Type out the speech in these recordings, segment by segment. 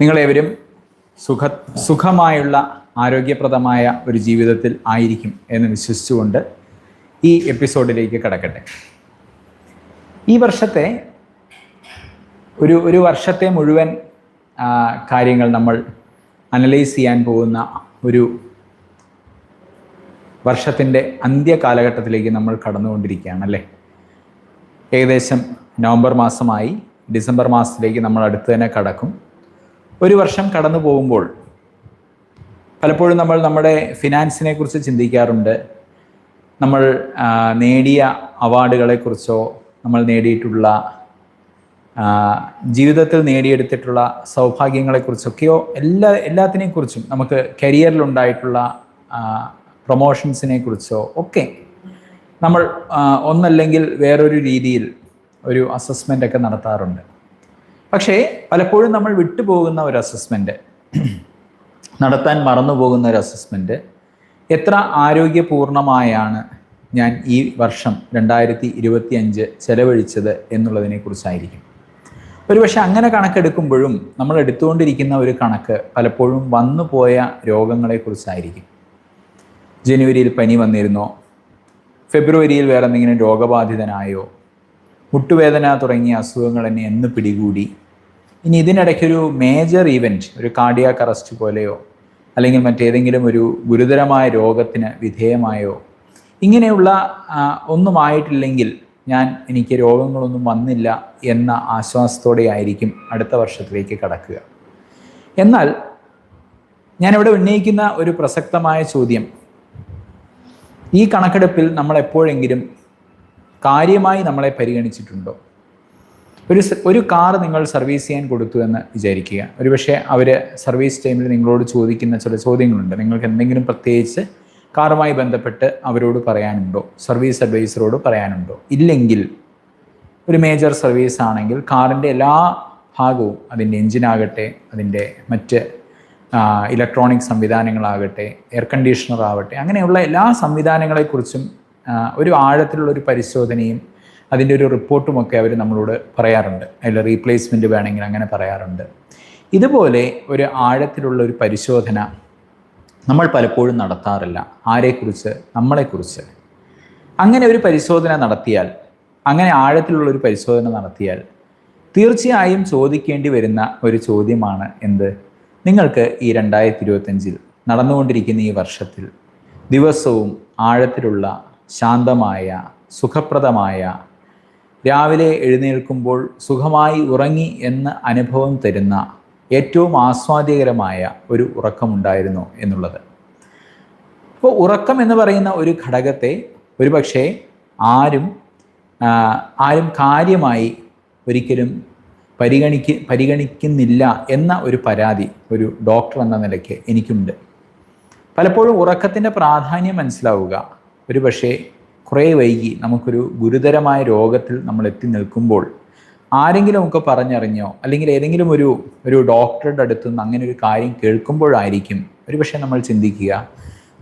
നിങ്ങളേവരും സുഖ സുഖമായുള്ള ആരോഗ്യപ്രദമായ ഒരു ജീവിതത്തിൽ ആയിരിക്കും എന്ന് വിശ്വസിച്ചുകൊണ്ട് ഈ എപ്പിസോഡിലേക്ക് കടക്കട്ടെ. ഈ വർഷത്തെ ഒരു ഒരു വർഷത്തെ മുഴുവൻ കാര്യങ്ങൾ നമ്മൾ അനലൈസ് ചെയ്യാൻ പോകുന്ന ഒരു വർഷത്തിന്റെ അന്ത്യ കാലഘട്ടത്തിലേക്ക് നമ്മൾ കടന്നുകൊണ്ടിരിക്കുകയാണ് അല്ലേ? ഏകദേശം നവംബർ മാസമായി ഡിസംബർ മാസത്തിലേക്ക് നമ്മൾ അടുത്ത് തന്നെ കടക്കും. ഒരു വർഷം കടന്നു പോകുമ്പോൾ പലപ്പോഴും നമ്മൾ നമ്മുടെ ഫിനാൻസിനെ കുറിച്ച് ചിന്തിക്കാറുണ്ട്. നമ്മൾ നേടിയ അവാർഡുകളെക്കുറിച്ചോ നമ്മൾ നേടിയിട്ടുള്ള ജീവിതത്തിൽ നേടിയെടുത്തിട്ടുള്ള സൗഭാഗ്യങ്ങളെക്കുറിച്ചൊക്കെയോ എല്ലാ എല്ലാത്തിനെയും കുറിച്ചും നമുക്ക് കരിയറിലുണ്ടായിട്ടുള്ള പ്രൊമോഷൻസിനെ കുറിച്ചോ ഒക്കെ നമ്മൾ ഒന്നല്ലെങ്കിൽ വേറൊരു രീതിയിൽ ഒരു അസസ്മെന്റ് ഒക്കെ നടത്താറുണ്ട്. പക്ഷേ പലപ്പോഴും നമ്മൾ വിട്ടുപോകുന്ന ഒരു അസസ്മെന്റ് നടത്താൻ മറന്നു പോകുന്ന ഒരു അസസ്മെന്റ് എത്ര ആരോഗ്യപൂർണമായാണ് ഞാൻ ഈ വർഷം രണ്ടായിരത്തി ഇരുപത്തി അഞ്ച് ചെലവഴിച്ചത് എന്നുള്ളതിനെ കുറിച്ചായിരിക്കും. ഒരുപക്ഷെ അങ്ങനെ കണക്കെടുക്കുമ്പോഴും നമ്മൾ എടുത്തുകൊണ്ടിരിക്കുന്ന ഒരു കണക്ക് പലപ്പോഴും വന്നുപോയ രോഗങ്ങളെക്കുറിച്ചായിരിക്കും ജനുവരിയിൽ പനി വന്നിരുന്നോ? ഫെബ്രുവരിയിൽ വേറെ എന്തെങ്കിലും രോഗബാധിതനായോ? മുട്ടുവേദന തുടങ്ങിയ അസുഖങ്ങൾ എന്നെ എന്ന് പിടികൂടി. ഇനി ഇതിനിടയ്ക്കൊരു മേജർ ഈവന്റ് ഒരു കാർഡിയാക് അറസ്റ്റ് പോലെയോ അല്ലെങ്കിൽ മറ്റേതെങ്കിലും ഒരു ഗുരുതരമായ രോഗത്തിന് വിധേയമായോ ഇങ്ങനെയുള്ള ഒന്നും ഒന്നുമായിട്ടില്ലെങ്കിൽ ഞാൻ എനിക്ക് രോഗങ്ങളൊന്നും വന്നില്ല എന്ന ആശ്വാസത്തോടെ ആയിരിക്കും അടുത്ത വർഷത്തിലേക്ക് കടക്കുക. എന്നാൽ ഞാനിവിടെ ഉന്നയിക്കുന്ന ഒരു പ്രസക്തമായ ചോദ്യം. ഈ കണക്കെടുപ്പിൽ നമ്മൾ എപ്പോഴെങ്കിലും കാര്യമായി നമ്മളെ പരിഗണിച്ചിട്ടുണ്ടോ? ഒരു ഒരു കാർ നിങ്ങൾ സർവീസ് ചെയ്യാൻ കൊടുത്തു എന്ന് വിചാരിക്കുക. ഒരുപക്ഷെ അവർ സർവീസ് ടൈമിൽ നിങ്ങളോട് ചോദിക്കുന്ന ചില ചോദ്യങ്ങളുണ്ട്. നിങ്ങൾക്ക് എന്തെങ്കിലും പ്രത്യേകിച്ച് കാറുമായി ബന്ധപ്പെട്ട് അവരോട് പറയാനുണ്ടോ? സർവീസ് അഡ്വൈസറോട് പറയാനുണ്ടോ? ഇല്ലെങ്കിൽ ഒരു മേജർ സർവീസ് ആണെങ്കിൽ കാറിന്റെ എല്ലാ ഭാഗവും അതിന്റെ എഞ്ചിനാകട്ടെ അതിന്റെ മറ്റ് ഇലക്ട്രോണിക് സംവിധാനങ്ങളാകട്ടെ എയർ കണ്ടീഷണർ ആവട്ടെ അങ്ങനെയുള്ള എല്ലാ സംവിധാനങ്ങളെക്കുറിച്ചും ഒരു ആഴത്തിലുള്ള ഒരു പരിശോധനയും അതിന്റെ ഒരു റിപ്പോർട്ടുമൊക്കെ അവർ നമ്മളോട് പറയാറുണ്ട്. അതിൽ റീപ്ലേസ്മെന്റ് വേണമെങ്കിൽ അങ്ങനെ പറയാറുണ്ട്. ഇതുപോലെ ഒരു ആഴത്തിലുള്ള ഒരു പരിശോധന നമ്മൾ പലപ്പോഴും നടത്താറില്ല. ആരെക്കുറിച്ച്? നമ്മളെക്കുറിച്ച്. അങ്ങനെ ഒരു പരിശോധന നടത്തിയാൽ അങ്ങനെ ആഴത്തിലുള്ള ഒരു പരിശോധന നടത്തിയാൽ തീർച്ചയായും ചോദിക്കേണ്ടി വരുന്ന ഒരു ചോദ്യമാണ് എന്ത്? നിങ്ങൾക്ക് ഈ രണ്ടായിരത്തി ഇരുപത്തഞ്ചിൽ നടന്നുകൊണ്ടിരിക്കുന്ന ഈ വർഷത്തിൽ ദിവസവും ആഴത്തിലുള്ള ശാന്തമായ സുഖപ്രദമായ രാവിലെ എഴുന്നേൽക്കുമ്പോൾ സുഖമായി ഉറങ്ങി എന്ന അനുഭവം തരുന്ന ഏറ്റവും ആസ്വാദ്യകരമായ ഒരു ഉറക്കമുണ്ടായിരുന്നു എന്നുള്ളത്. അപ്പോൾ ഉറക്കം എന്ന് പറയുന്ന ഒരു ഘടകത്തെ ഒരുപക്ഷെ ആരും ആരും കാര്യമായി ഒരിക്കലും പരിഗണിക്ക് പരിഗണിക്കുന്നില്ല എന്ന ഒരു പരാതി ഒരു ഡോക്ടർ എന്ന നിലയ്ക്ക് എനിക്കുണ്ട്. പലപ്പോഴും ഉറക്കത്തിന്റെ പ്രാധാന്യം മനസ്സിലാവുക ഒരു പക്ഷേ കുറേ വൈകി നമുക്കൊരു ഗുരുതരമായ രോഗത്തിൽ നമ്മൾ എത്തി നിൽക്കുമ്പോൾ ആരെങ്കിലും ഒക്കെ പറഞ്ഞറിഞ്ഞോ അല്ലെങ്കിൽ ഏതെങ്കിലും ഒരു ഒരു ഡോക്ടറുടെ അടുത്ത് നിന്ന് അങ്ങനെ ഒരു കാര്യം കേൾക്കുമ്പോഴായിരിക്കും ഒരു പക്ഷേ നമ്മൾ ചിന്തിക്കുക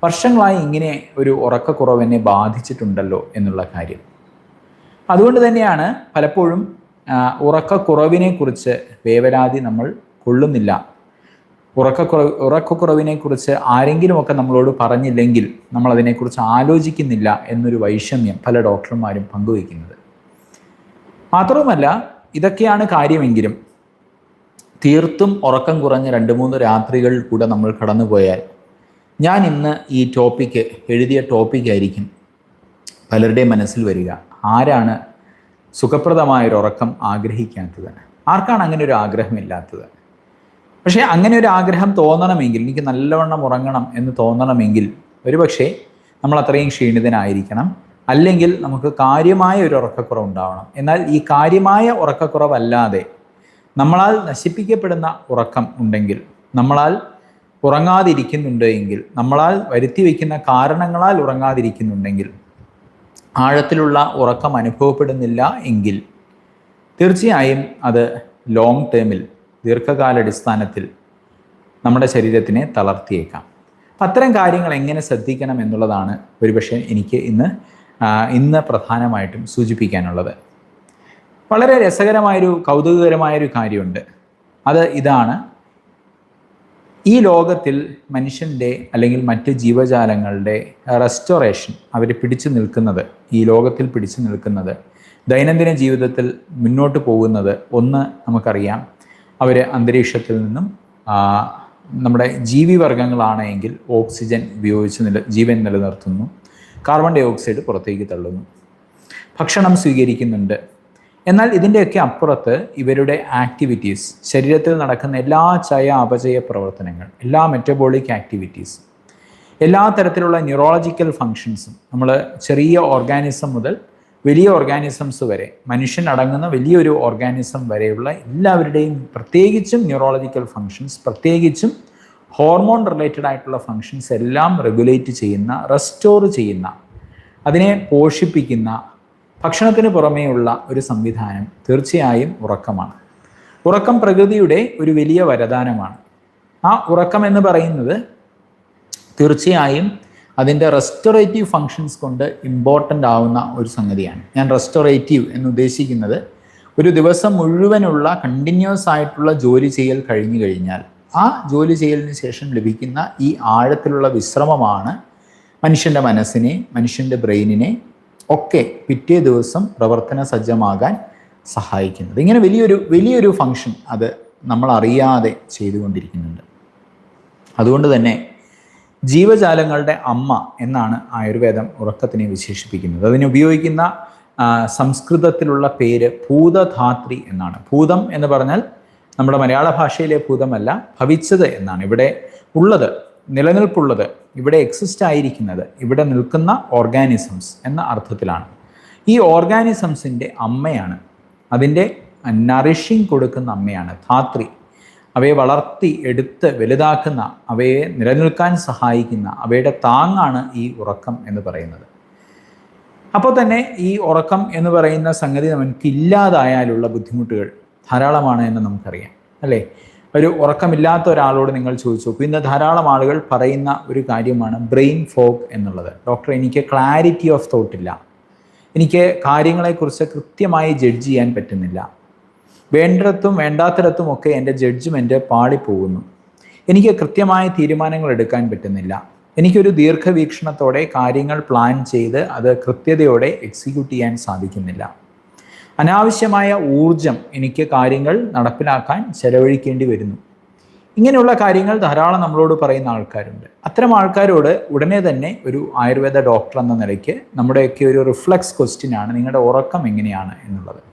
വർഷങ്ങളായി ഇങ്ങനെ ഒരു ഉറക്കക്കുറവ് എന്നെ ബാധിച്ചിട്ടുണ്ടല്ലോ എന്നുള്ള കാര്യം. അതുകൊണ്ട് തന്നെയാണ് പലപ്പോഴും ഉറക്കക്കുറവിനെക്കുറിച്ച് ഉറക്കക്കുറവിനെ കുറിച്ച് വേവലാതി നമ്മൾ കൊള്ളുന്നില്ല. ഉറക്കക്കുറവ് ഉറക്കക്കുറവിനെ കുറിച്ച് ആരെങ്കിലുമൊക്കെ നമ്മളോട് പറഞ്ഞില്ലെങ്കിൽ നമ്മൾ അതിനെക്കുറിച്ച് ആലോചിക്കുന്നില്ല എന്നൊരു വൈഷമ്യം പല ഡോക്ടർമാരും പങ്കുവയ്ക്കുന്നത്. മാത്രവുമല്ല ഇതൊക്കെയാണ് കാര്യമെങ്കിലും. തീർത്തും ഉറക്കം കുറഞ്ഞ രണ്ട് മൂന്ന് രാത്രികൾ കൂടെ നമ്മൾ കടന്നുപോയാൽ ഞാൻ ഇന്ന് ഈ ടോപ്പിക്ക് എഴുതിയ ടോപ്പിക്കായിരിക്കും പലരുടെയും മനസ്സിൽ വരിക. ആരാണ് സുഖപ്രദമായൊരു ഉറക്കം ആഗ്രഹിക്കാത്തത്? ആർക്കാണ് അങ്ങനെ ഒരു ആഗ്രഹമില്ലാത്തത്? പക്ഷേ അങ്ങനെ ഒരു ആഗ്രഹം തോന്നണമെങ്കിൽ എനിക്ക് നല്ലവണ്ണം ഉറങ്ങണം എന്ന് തോന്നണമെങ്കിൽ ഒരുപക്ഷെ നമ്മൾ അത്രയും ക്ഷീണിതനായിരിക്കണം. അല്ലെങ്കിൽ നമുക്ക് കാര്യമായ ഒരു ഉറക്കക്കുറവ് ഉണ്ടാവണം. എന്നാൽ ഈ കാര്യമായ ഉറക്കക്കുറവല്ലാതെ നമ്മളാൽ നശിപ്പിക്കപ്പെടുന്ന ഉറക്കം ഉണ്ടെങ്കിൽ നമ്മളാൽ ഉറങ്ങാതിരിക്കുന്നുണ്ട് എങ്കിൽ നമ്മളാൽ വരുത്തി വയ്ക്കുന്ന കാരണങ്ങളാൽ ഉറങ്ങാതിരിക്കുന്നുണ്ടെങ്കിൽ ആഴത്തിലുള്ള ഉറക്കം അനുഭവപ്പെടുന്നില്ല എങ്കിൽ തീർച്ചയായും അത് ലോങ് ടേമിൽ ദീർഘകാലാടിസ്ഥാനത്തിൽ നമ്മുടെ ശരീരത്തിനെ തളർത്തിയേക്കാം. അത്തരം കാര്യങ്ങൾ എങ്ങനെ ശ്രദ്ധിക്കണം എന്നുള്ളതാണ് ഒരുപക്ഷെ എനിക്ക് ഇന്ന് ഇന്ന് പ്രധാനമായിട്ടും സൂചിപ്പിക്കാനുള്ളത്. വളരെ രസകരമായൊരു കൗതുകകരമായൊരു കാര്യമുണ്ട്. അത് ഇതാണ്. ഈ ലോകത്തിൽ മനുഷ്യന്റെ അല്ലെങ്കിൽ മറ്റ് ജീവജാലങ്ങളുടെ റെസ്റ്റോറേഷൻ അവർ പിടിച്ചു നിൽക്കുന്നത് ഈ ലോകത്തിൽ പിടിച്ചു നിൽക്കുന്നത് ദൈനംദിന ജീവിതത്തിൽ മുന്നോട്ട് പോകുന്നത് ഒന്ന് നമുക്കറിയാം. അവർ അന്തരീക്ഷത്തിൽ നിന്നും നമ്മുടെ ജീവിവർഗങ്ങളാണ് എങ്കിൽ ഓക്സിജൻ ഉപയോഗിച്ച് നില ജീവൻ നിലനിർത്തുന്നു. കാർബൺ ഡൈ ഓക്സൈഡ് പുറത്തേക്ക് തള്ളുന്നു. ഭക്ഷണം സ്വീകരിക്കുന്നുണ്ട്. എന്നാൽ ഇതിന്റെയൊക്കെ അപ്പുറത്ത് ഇവരുടെ ആക്ടിവിറ്റീസ് ശരീരത്തിൽ നടക്കുന്ന എല്ലാ ചയ അപചയ പ്രവർത്തനങ്ങൾ എല്ലാ മെറ്റബോളിക് ആക്ടിവിറ്റീസ് എല്ലാ തരത്തിലുള്ള ന്യൂറോളജിക്കൽ ഫങ്ഷൻസും നമ്മൾ ചെറിയ ഓർഗാനിസം മുതൽ വലിയ ഓർഗാനിസംസ് വരെ മനുഷ്യൻ അടങ്ങുന്ന വലിയൊരു ഓർഗാനിസം വരെയുള്ള എല്ലാവരുടെയും പ്രത്യേകിച്ചും ന്യൂറോളജിക്കൽ ഫങ്ഷൻസ് പ്രത്യേകിച്ചും ഹോർമോൺ റിലേറ്റഡ് ആയിട്ടുള്ള ഫങ്ഷൻസ് എല്ലാം റെഗുലേറ്റ് ചെയ്യുന്ന റെസ്റ്റോർ ചെയ്യുന്ന അതിനെ പോഷിപ്പിക്കുന്ന ഭക്ഷണത്തിന് പുറമേയുള്ള ഒരു സംവിധാനം തീർച്ചയായും ഉറക്കമാണ്. ഉറക്കം പ്രകൃതിയുടെ ഒരു വലിയ വരദാനമാണ്. ആ ഉറക്കം എന്ന് പറയുന്നത് തീർച്ചയായും അതിന്റെ റെസ്റ്റോറേറ്റീവ് ഫങ്ഷൻസ് കൊണ്ട് ഇമ്പോർട്ടന്റ് ആവുന്ന ഒരു സംഗതിയാണ്. ഞാൻ റെസ്റ്റോറേറ്റീവ് എന്ന് ഉദ്ദേശിക്കുന്നത് ഒരു ദിവസം മുഴുവനുള്ള കണ്ടിന്യൂസ് ആയിട്ടുള്ള ജോലി ചെയ്യൽ കഴിഞ്ഞു കഴിഞ്ഞാൽ ആ ജോലി ചെയ്യലിന് ശേഷം ലഭിക്കുന്ന ഈ ആഴത്തിലുള്ള വിശ്രമമാണ് മനുഷ്യന്റെ മനസ്സിനെ മനുഷ്യന്റെ ബ്രെയിനിനെ ഒക്കെ പിറ്റേ ദിവസം പ്രവർത്തന സജ്ജമാകാൻ സഹായിക്കുന്നത്. ഇങ്ങനെ വലിയൊരു വലിയൊരു ഫങ്ഷൻ അത് നമ്മൾ അറിയാതെ ചെയ്തുകൊണ്ടിരിക്കുന്നുണ്ട്. അതുകൊണ്ട് തന്നെ ജീവജാലങ്ങളുടെ അമ്മ എന്നാണ് ആയുർവേദം ഉറക്കത്തിനെ വിശേഷിപ്പിക്കുന്നത്. അതിന് ഉപയോഗിക്കുന്ന സംസ്കൃതത്തിലുള്ള പേര് ഭൂതധാത്രി എന്നാണ്. ഭൂതം എന്ന് പറഞ്ഞാൽ നമ്മുടെ മലയാള ഭാഷയിലെ ഭൂതമല്ല ഭവിച്ചത് എന്നാണ്. ഇവിടെ ഉള്ളത് നിലനിൽപ്പുള്ളത് ഇവിടെ എക്സിസ്റ്റ് ആയിരിക്കുന്നത് ഇവിടെ നിൽക്കുന്ന ഓർഗാനിസംസ് എന്ന അർത്ഥത്തിലാണ്. ഈ ഓർഗാനിസംസിന്റെ അമ്മയാണ്. അതിന്റെ നറിഷിങ് കൊടുക്കുന്ന അമ്മയാണ് ധാത്രി. അവയെ വളർത്തി എടുത്ത് വലുതാക്കുന്ന അവയെ നിലനിൽക്കാൻ സഹായിക്കുന്ന അവയുടെ താങ്ങാണ് ഈ ഉറക്കം എന്ന് പറയുന്നത്. അപ്പോൾ തന്നെ ഈ ഉറക്കം എന്ന് പറയുന്ന സംഗതി നമുക്ക് ഇല്ലാതായാലുള്ള ബുദ്ധിമുട്ടുകൾ ധാരാളമാണ് എന്ന് നമുക്കറിയാം അല്ലേ? ഒരു ഉറക്കമില്ലാത്ത ഒരാളോട് നിങ്ങൾ ചോദിച്ചു ഇന്ന് ധാരാളം ആളുകൾ പറയുന്ന ഒരു കാര്യമാണ് ബ്രെയിൻ ഫോഗ് എന്നുള്ളത്. ഡോക്ടർ എനിക്ക് ക്ലാരിറ്റി ഓഫ് തോട്ടില്ല എനിക്ക് കാര്യങ്ങളെക്കുറിച്ച് കൃത്യമായി ജഡ്ജ് ചെയ്യാൻ പറ്റുന്നില്ല. വേണ്ടിടത്തും വേണ്ടാത്തിടത്തും ഒക്കെ എന്റെ ജഡ്ജ്മെന്റ് പാളിപ്പോകുന്നു. എനിക്ക് കൃത്യമായ തീരുമാനങ്ങൾ എടുക്കാൻ പറ്റുന്നില്ല. എനിക്കൊരു ദീർഘവീക്ഷണത്തോടെ കാര്യങ്ങൾ പ്ലാൻ ചെയ്ത് അത് കൃത്യതയോടെ എക്സിക്യൂട്ട് ചെയ്യാൻ സാധിക്കുന്നില്ല. അനാവശ്യമായ ഊർജം എനിക്ക് കാര്യങ്ങൾ നടപ്പിലാക്കാൻ ചെലവഴിക്കേണ്ടി വരുന്നു. ഇങ്ങനെയുള്ള കാര്യങ്ങൾ ധാരാളം നമ്മളോട് പറയുന്ന ആൾക്കാരുണ്ട്. അത്തരം ആൾക്കാരോട് ഉടനെ തന്നെ ഒരു ആയുർവേദ ഡോക്ടർ എന്ന നിലയ്ക്ക് നമ്മുടെയൊക്കെ ഒരു റിഫ്ലക്സ് ക്വസ്റ്റ്യൻ ആണ് നിങ്ങളുടെ ഉറക്കം എങ്ങനെയാണ് എന്നുള്ളത്.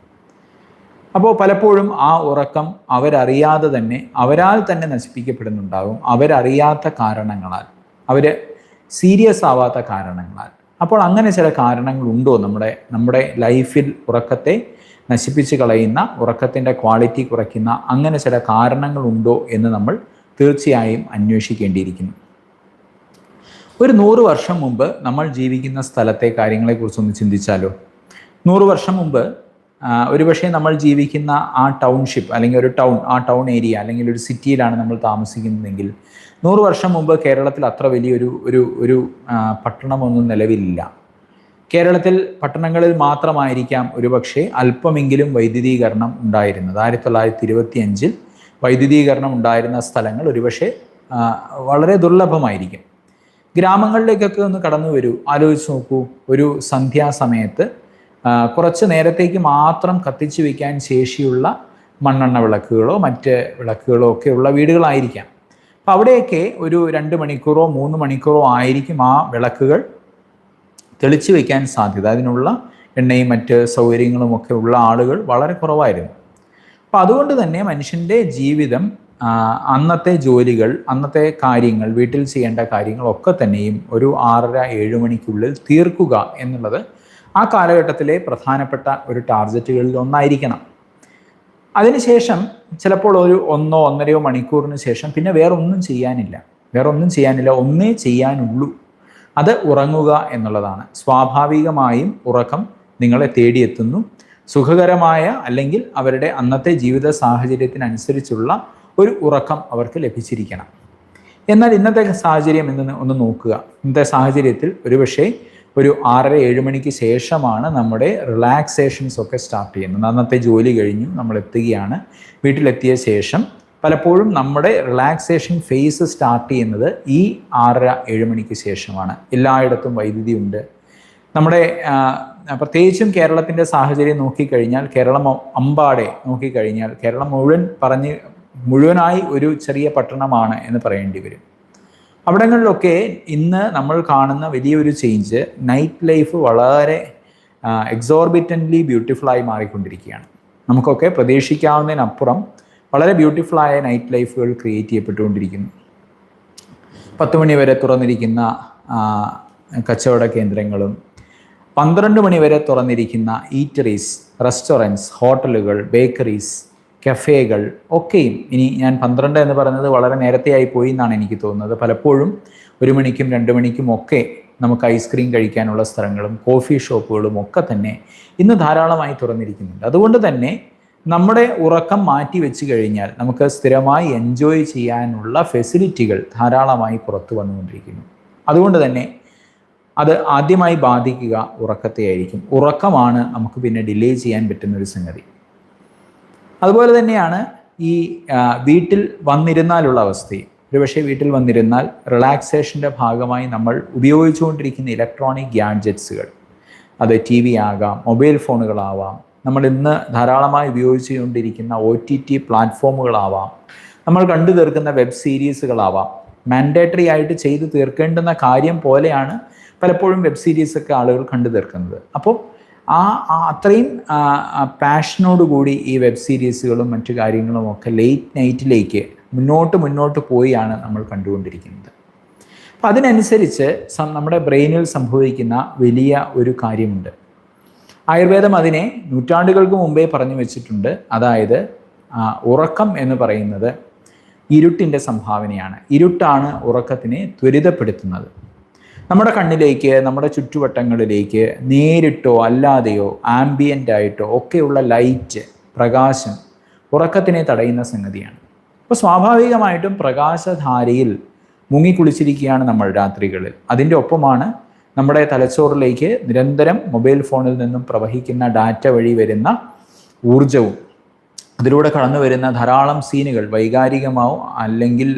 അപ്പോൾ പലപ്പോഴും ആ ഉറക്കം അവരറിയാതെ തന്നെ അവരാൽ തന്നെ നശിപ്പിക്കപ്പെടുന്നുണ്ടാകും. അവരറിയാത്ത കാരണങ്ങളാൽ. അവർ സീരിയസ് ആവാത്ത കാരണങ്ങളാൽ. അപ്പോൾ അങ്ങനെ ചില കാരണങ്ങളുണ്ടോ നമ്മുടെ നമ്മുടെ ലൈഫിൽ ഉറക്കത്തെ നശിപ്പിച്ച് കളയുന്ന ഉറക്കത്തിന്റെ ക്വാളിറ്റി കുറയ്ക്കുന്ന അങ്ങനെ ചില കാരണങ്ങളുണ്ടോ എന്ന് നമ്മൾ തീർച്ചയായും അന്വേഷിക്കേണ്ടിയിരിക്കുന്നു. ഒരു നൂറ് വർഷം മുമ്പ് നമ്മൾ ജീവിക്കുന്ന സ്ഥലത്തെ കാര്യങ്ങളെക്കുറിച്ചൊന്ന് ചിന്തിച്ചാലോ? നൂറ് വർഷം മുമ്പ് ഒരുപക്ഷെ നമ്മൾ ജീവിക്കുന്ന ആ ടൗൺഷിപ്പ് അല്ലെങ്കിൽ ഒരു ടൗൺ ആ ടൗൺ ഏരിയ അല്ലെങ്കിൽ ഒരു സിറ്റിയിലാണ് നമ്മൾ താമസിക്കുന്നതെങ്കിൽ നൂറ് വർഷം മുമ്പ് കേരളത്തിൽ അത്ര വലിയൊരു ഒരു ഒരു പട്ടണമൊന്നും നിലവിലില്ല. കേരളത്തിൽ പട്ടണങ്ങളിൽ മാത്രമായിരിക്കാം ഒരുപക്ഷെ അല്പമെങ്കിലും വൈദ്യുതീകരണം ഉണ്ടായിരുന്നത്. ആയിരത്തി തൊള്ളായിരത്തി ഇരുപത്തി അഞ്ചിൽ വൈദ്യുതീകരണം ഉണ്ടായിരുന്ന സ്ഥലങ്ങൾ ഒരുപക്ഷെ വളരെ ദുർലഭമായിരിക്കും. ഗ്രാമങ്ങളിലേക്കൊക്കെ ഒന്ന് കടന്നു വരൂ ആലോചിച്ച് നോക്കൂ. ഒരു സന്ധ്യാസമയത്ത് കുറച്ച് നേരത്തേക്ക് മാത്രം കത്തിച്ചു വയ്ക്കാൻ ശേഷിയുള്ള മണ്ണെണ്ണ വിളക്കുകളോ മറ്റ് വിളക്കുകളോ ഒക്കെ ഉള്ള വീടുകളായിരിക്കാം. അപ്പം അവിടെയൊക്കെ ഒരു രണ്ട് മണിക്കൂറോ മൂന്ന് മണിക്കൂറോ ആയിരിക്കും ആ വിളക്കുകൾ തെളിച്ചു വയ്ക്കാൻ സാധ്യത. അതിനുള്ള എണ്ണയും മറ്റ് സൗകര്യങ്ങളും ഒക്കെ ഉള്ള ആളുകൾ വളരെ കുറവായിരുന്നു. അപ്പം അതുകൊണ്ട് തന്നെ മനുഷ്യന്റെ ജീവിതം അന്നത്തെ ജോലികൾ അന്നത്തെ കാര്യങ്ങൾ വീട്ടിൽ ചെയ്യേണ്ട കാര്യങ്ങളൊക്കെ തന്നെയും ഒരു ആറര ഏഴ് മണിക്കുള്ളിൽ തീർക്കുക എന്നുള്ളത് ആ കാലഘട്ടത്തിലെ പ്രധാനപ്പെട്ട ഒരു ടാർഗറ്റുകളിൽ ഒന്നായിരിക്കണം. അതിനുശേഷം ചിലപ്പോൾ ഒരു ഒന്നോ ഒന്നരയോ മണിക്കൂറിന് ശേഷം പിന്നെ വേറെ ഒന്നും ചെയ്യാനില്ല. വേറെ ഒന്നും ചെയ്യാനില്ല. ഒന്നേ ചെയ്യാനുള്ളൂ. അത് ഉറങ്ങുക എന്നുള്ളതാണ്. സ്വാഭാവികമായും ഉറക്കം നിങ്ങളെ തേടിയെത്തുന്നു. സുഖകരമായ അല്ലെങ്കിൽ അവരുടെ അന്നത്തെ ജീവിത സാഹചര്യത്തിനനുസരിച്ചുള്ള ഒരു ഉറക്കം അവർക്ക് ലഭിച്ചിരിക്കണം. എന്നാൽ ഇന്നത്തെ സാഹചര്യം എന്ന് ഒന്ന് നോക്കുക. ഇന്നത്തെ സാഹചര്യത്തിൽ ഒരുപക്ഷെ ഒരു ആറര ഏഴ് മണിക്ക് ശേഷമാണ് നമ്മുടെ റിലാക്സേഷൻസ് ഒക്കെ സ്റ്റാർട്ട് ചെയ്യുന്നത്. അന്നത്തെ ജോലി കഴിഞ്ഞു നമ്മൾ എത്തുകയാണ്. വീട്ടിലെത്തിയ ശേഷം പലപ്പോഴും നമ്മുടെ റിലാക്സേഷൻ ഫേസ് സ്റ്റാർട്ട് ചെയ്യുന്നത് ഈ ആറര ഏഴ് മണിക്ക് ശേഷമാണ്. എല്ലായിടത്തും വൈദ്യുതി ഉണ്ട്. നമ്മുടെ പ്രത്യേകിച്ചും കേരളത്തിന്റെ സാഹചര്യം നോക്കിക്കഴിഞ്ഞാൽ കേരളം അമ്പാടെ നോക്കിക്കഴിഞ്ഞാൽ കേരളം മുഴുവൻ പറഞ്ഞ് മുഴുവനായി ഒരു ചെറിയ പട്ടണമാണ് എന്ന് പറയേണ്ടി വരും. അവിടങ്ങളിലൊക്കെ ഇന്ന് നമ്മൾ കാണുന്ന വലിയൊരു ചേഞ്ച് നൈറ്റ് ലൈഫ് വളരെ എക്സോർബിറ്റന്റ്ലി ബ്യൂട്ടിഫുള്ളായി മാറിക്കൊണ്ടിരിക്കുകയാണ്. നമുക്കൊക്കെ പ്രതീക്ഷിക്കാവുന്നതിനപ്പുറം വളരെ ബ്യൂട്ടിഫുള്ളായ നൈറ്റ് ലൈഫുകൾ ക്രിയേറ്റ് ചെയ്യപ്പെട്ടുകൊണ്ടിരിക്കുന്നു. പത്ത് മണി വരെ തുറന്നിരിക്കുന്ന കച്ചവട കേന്ദ്രങ്ങളും പന്ത്രണ്ട് മണി വരെ തുറന്നിരിക്കുന്ന ഈറ്ററീസ് റെസ്റ്റോറന്റ്സ് ഹോട്ടലുകൾ ബേക്കറീസ് കഫേകൾ ഒക്കെയും. ഇനി ഞാൻ പന്ത്രണ്ട് എന്ന് പറയുന്നത് വളരെ നേരത്തെയായി പോയി എന്നാണ് എനിക്ക് തോന്നുന്നത്. പലപ്പോഴും ഒരു മണിക്കും രണ്ട് മണിക്കും ഒക്കെ നമുക്ക് ഐസ്ക്രീം കഴിക്കാനുള്ള സ്ഥലങ്ങളും കോഫി ഷോപ്പുകളും ഒക്കെ തന്നെ ഇന്ന് ധാരാളമായി തുറന്നിരിക്കുന്നുണ്ട്. അതുകൊണ്ട് തന്നെ നമ്മുടെ ഉറക്കം മാറ്റി വെച്ച് കഴിഞ്ഞാൽ നമുക്ക് സ്ഥിരമായി എൻജോയ് ചെയ്യാനുള്ള ഫെസിലിറ്റികൾ ധാരാളമായി പുറത്തു വന്നുകൊണ്ടിരിക്കുന്നു. അതുകൊണ്ട് തന്നെ അത് ആദ്യമായി ബാധിക്കുക ഉറക്കത്തെ ആയിരിക്കും. ഉറക്കമാണ് നമുക്ക് പിന്നെ ഡിലേ ചെയ്യാൻ പറ്റുന്ന ഒരു സംഗതി. അതുപോലെ തന്നെയാണ് ഈ വീട്ടിൽ വന്നിരുന്നാലുള്ള അവസ്ഥയും. ഒരുപക്ഷെ വീട്ടിൽ വന്നിരുന്നാൽ റിലാക്സേഷന്റെ ഭാഗമായി നമ്മൾ ഉപയോഗിച്ചുകൊണ്ടിരിക്കുന്ന ഇലക്ട്രോണിക് ഗ്യാഡ്ജറ്റ്സുകൾ അത് ടി വി ആകാം മൊബൈൽ ഫോണുകളാവാം നമ്മൾ ഇന്ന് ധാരാളമായി ഉപയോഗിച്ചുകൊണ്ടിരിക്കുന്ന ഒ ടി ടി പ്ലാറ്റ്ഫോമുകളാവാം നമ്മൾ കണ്ടു തീർക്കുന്ന വെബ് സീരീസുകളാവാം മാൻഡേറ്ററി ആയിട്ട് ചെയ്തു തീർക്കേണ്ടുന്ന കാര്യം പോലെയാണ് പലപ്പോഴും വെബ് സീരീസൊക്കെ ആളുകൾ കണ്ടു തീർക്കുന്നത്. അപ്പോൾ ആ അത്രയും പാഷനോടുകൂടി ഈ വെബ് സീരീസുകളും മറ്റു കാര്യങ്ങളും ഒക്കെ ലേറ്റ് നൈറ്റിലേക്ക് മുന്നോട്ട് മുന്നോട്ട് പോയാണ് നമ്മൾ കണ്ടുകൊണ്ടിരിക്കുന്നത്. അപ്പം അതിനനുസരിച്ച് നമ്മുടെ ബ്രെയിനിൽ സംഭവിക്കുന്ന വലിയ ഒരു കാര്യമുണ്ട്. ആയുർവേദം അതിനെ നൂറ്റാണ്ടുകൾക്ക് മുമ്പേ പറഞ്ഞു വെച്ചിട്ടുണ്ട്. അതായത് ഉറക്കം എന്ന് പറയുന്നത് ഇരുട്ടിന്റെ സംഭാവനയാണ്. ഇരുട്ടാണ് ഉറക്കത്തിനെ ത്വരിതപ്പെടുത്തുന്നത്. നമ്മുടെ കണ്ണിലേക്ക് നമ്മുടെ ചുറ്റുവട്ടങ്ങളിലേക്ക് നേരിട്ടോ അല്ലാതെയോ ആംബിയന്റ് ആയിട്ടോ ഒക്കെയുള്ള ലൈറ്റ് പ്രകാശം ഉറക്കത്തിനെ തടയുന്ന സംഗതിയാണ്. അപ്പോൾ സ്വാഭാവികമായിട്ടും പ്രകാശധാരയിൽ മുങ്ങിക്കുളിച്ചിരിക്കുകയാണ് നമ്മൾ രാത്രികളിൽ. അതിന്റെ ഒപ്പമാണ് നമ്മുടെ തലച്ചോറിലേക്ക് നിരന്തരം മൊബൈൽ ഫോണിൽ നിന്നും പ്രവഹിക്കുന്ന ഡാറ്റ വഴി വരുന്ന ഊർജവും അതിലൂടെ കടന്നു വരുന്ന ധാരാളം സീനുകൾ വൈകാരികമോ അല്ലെങ്കിൽ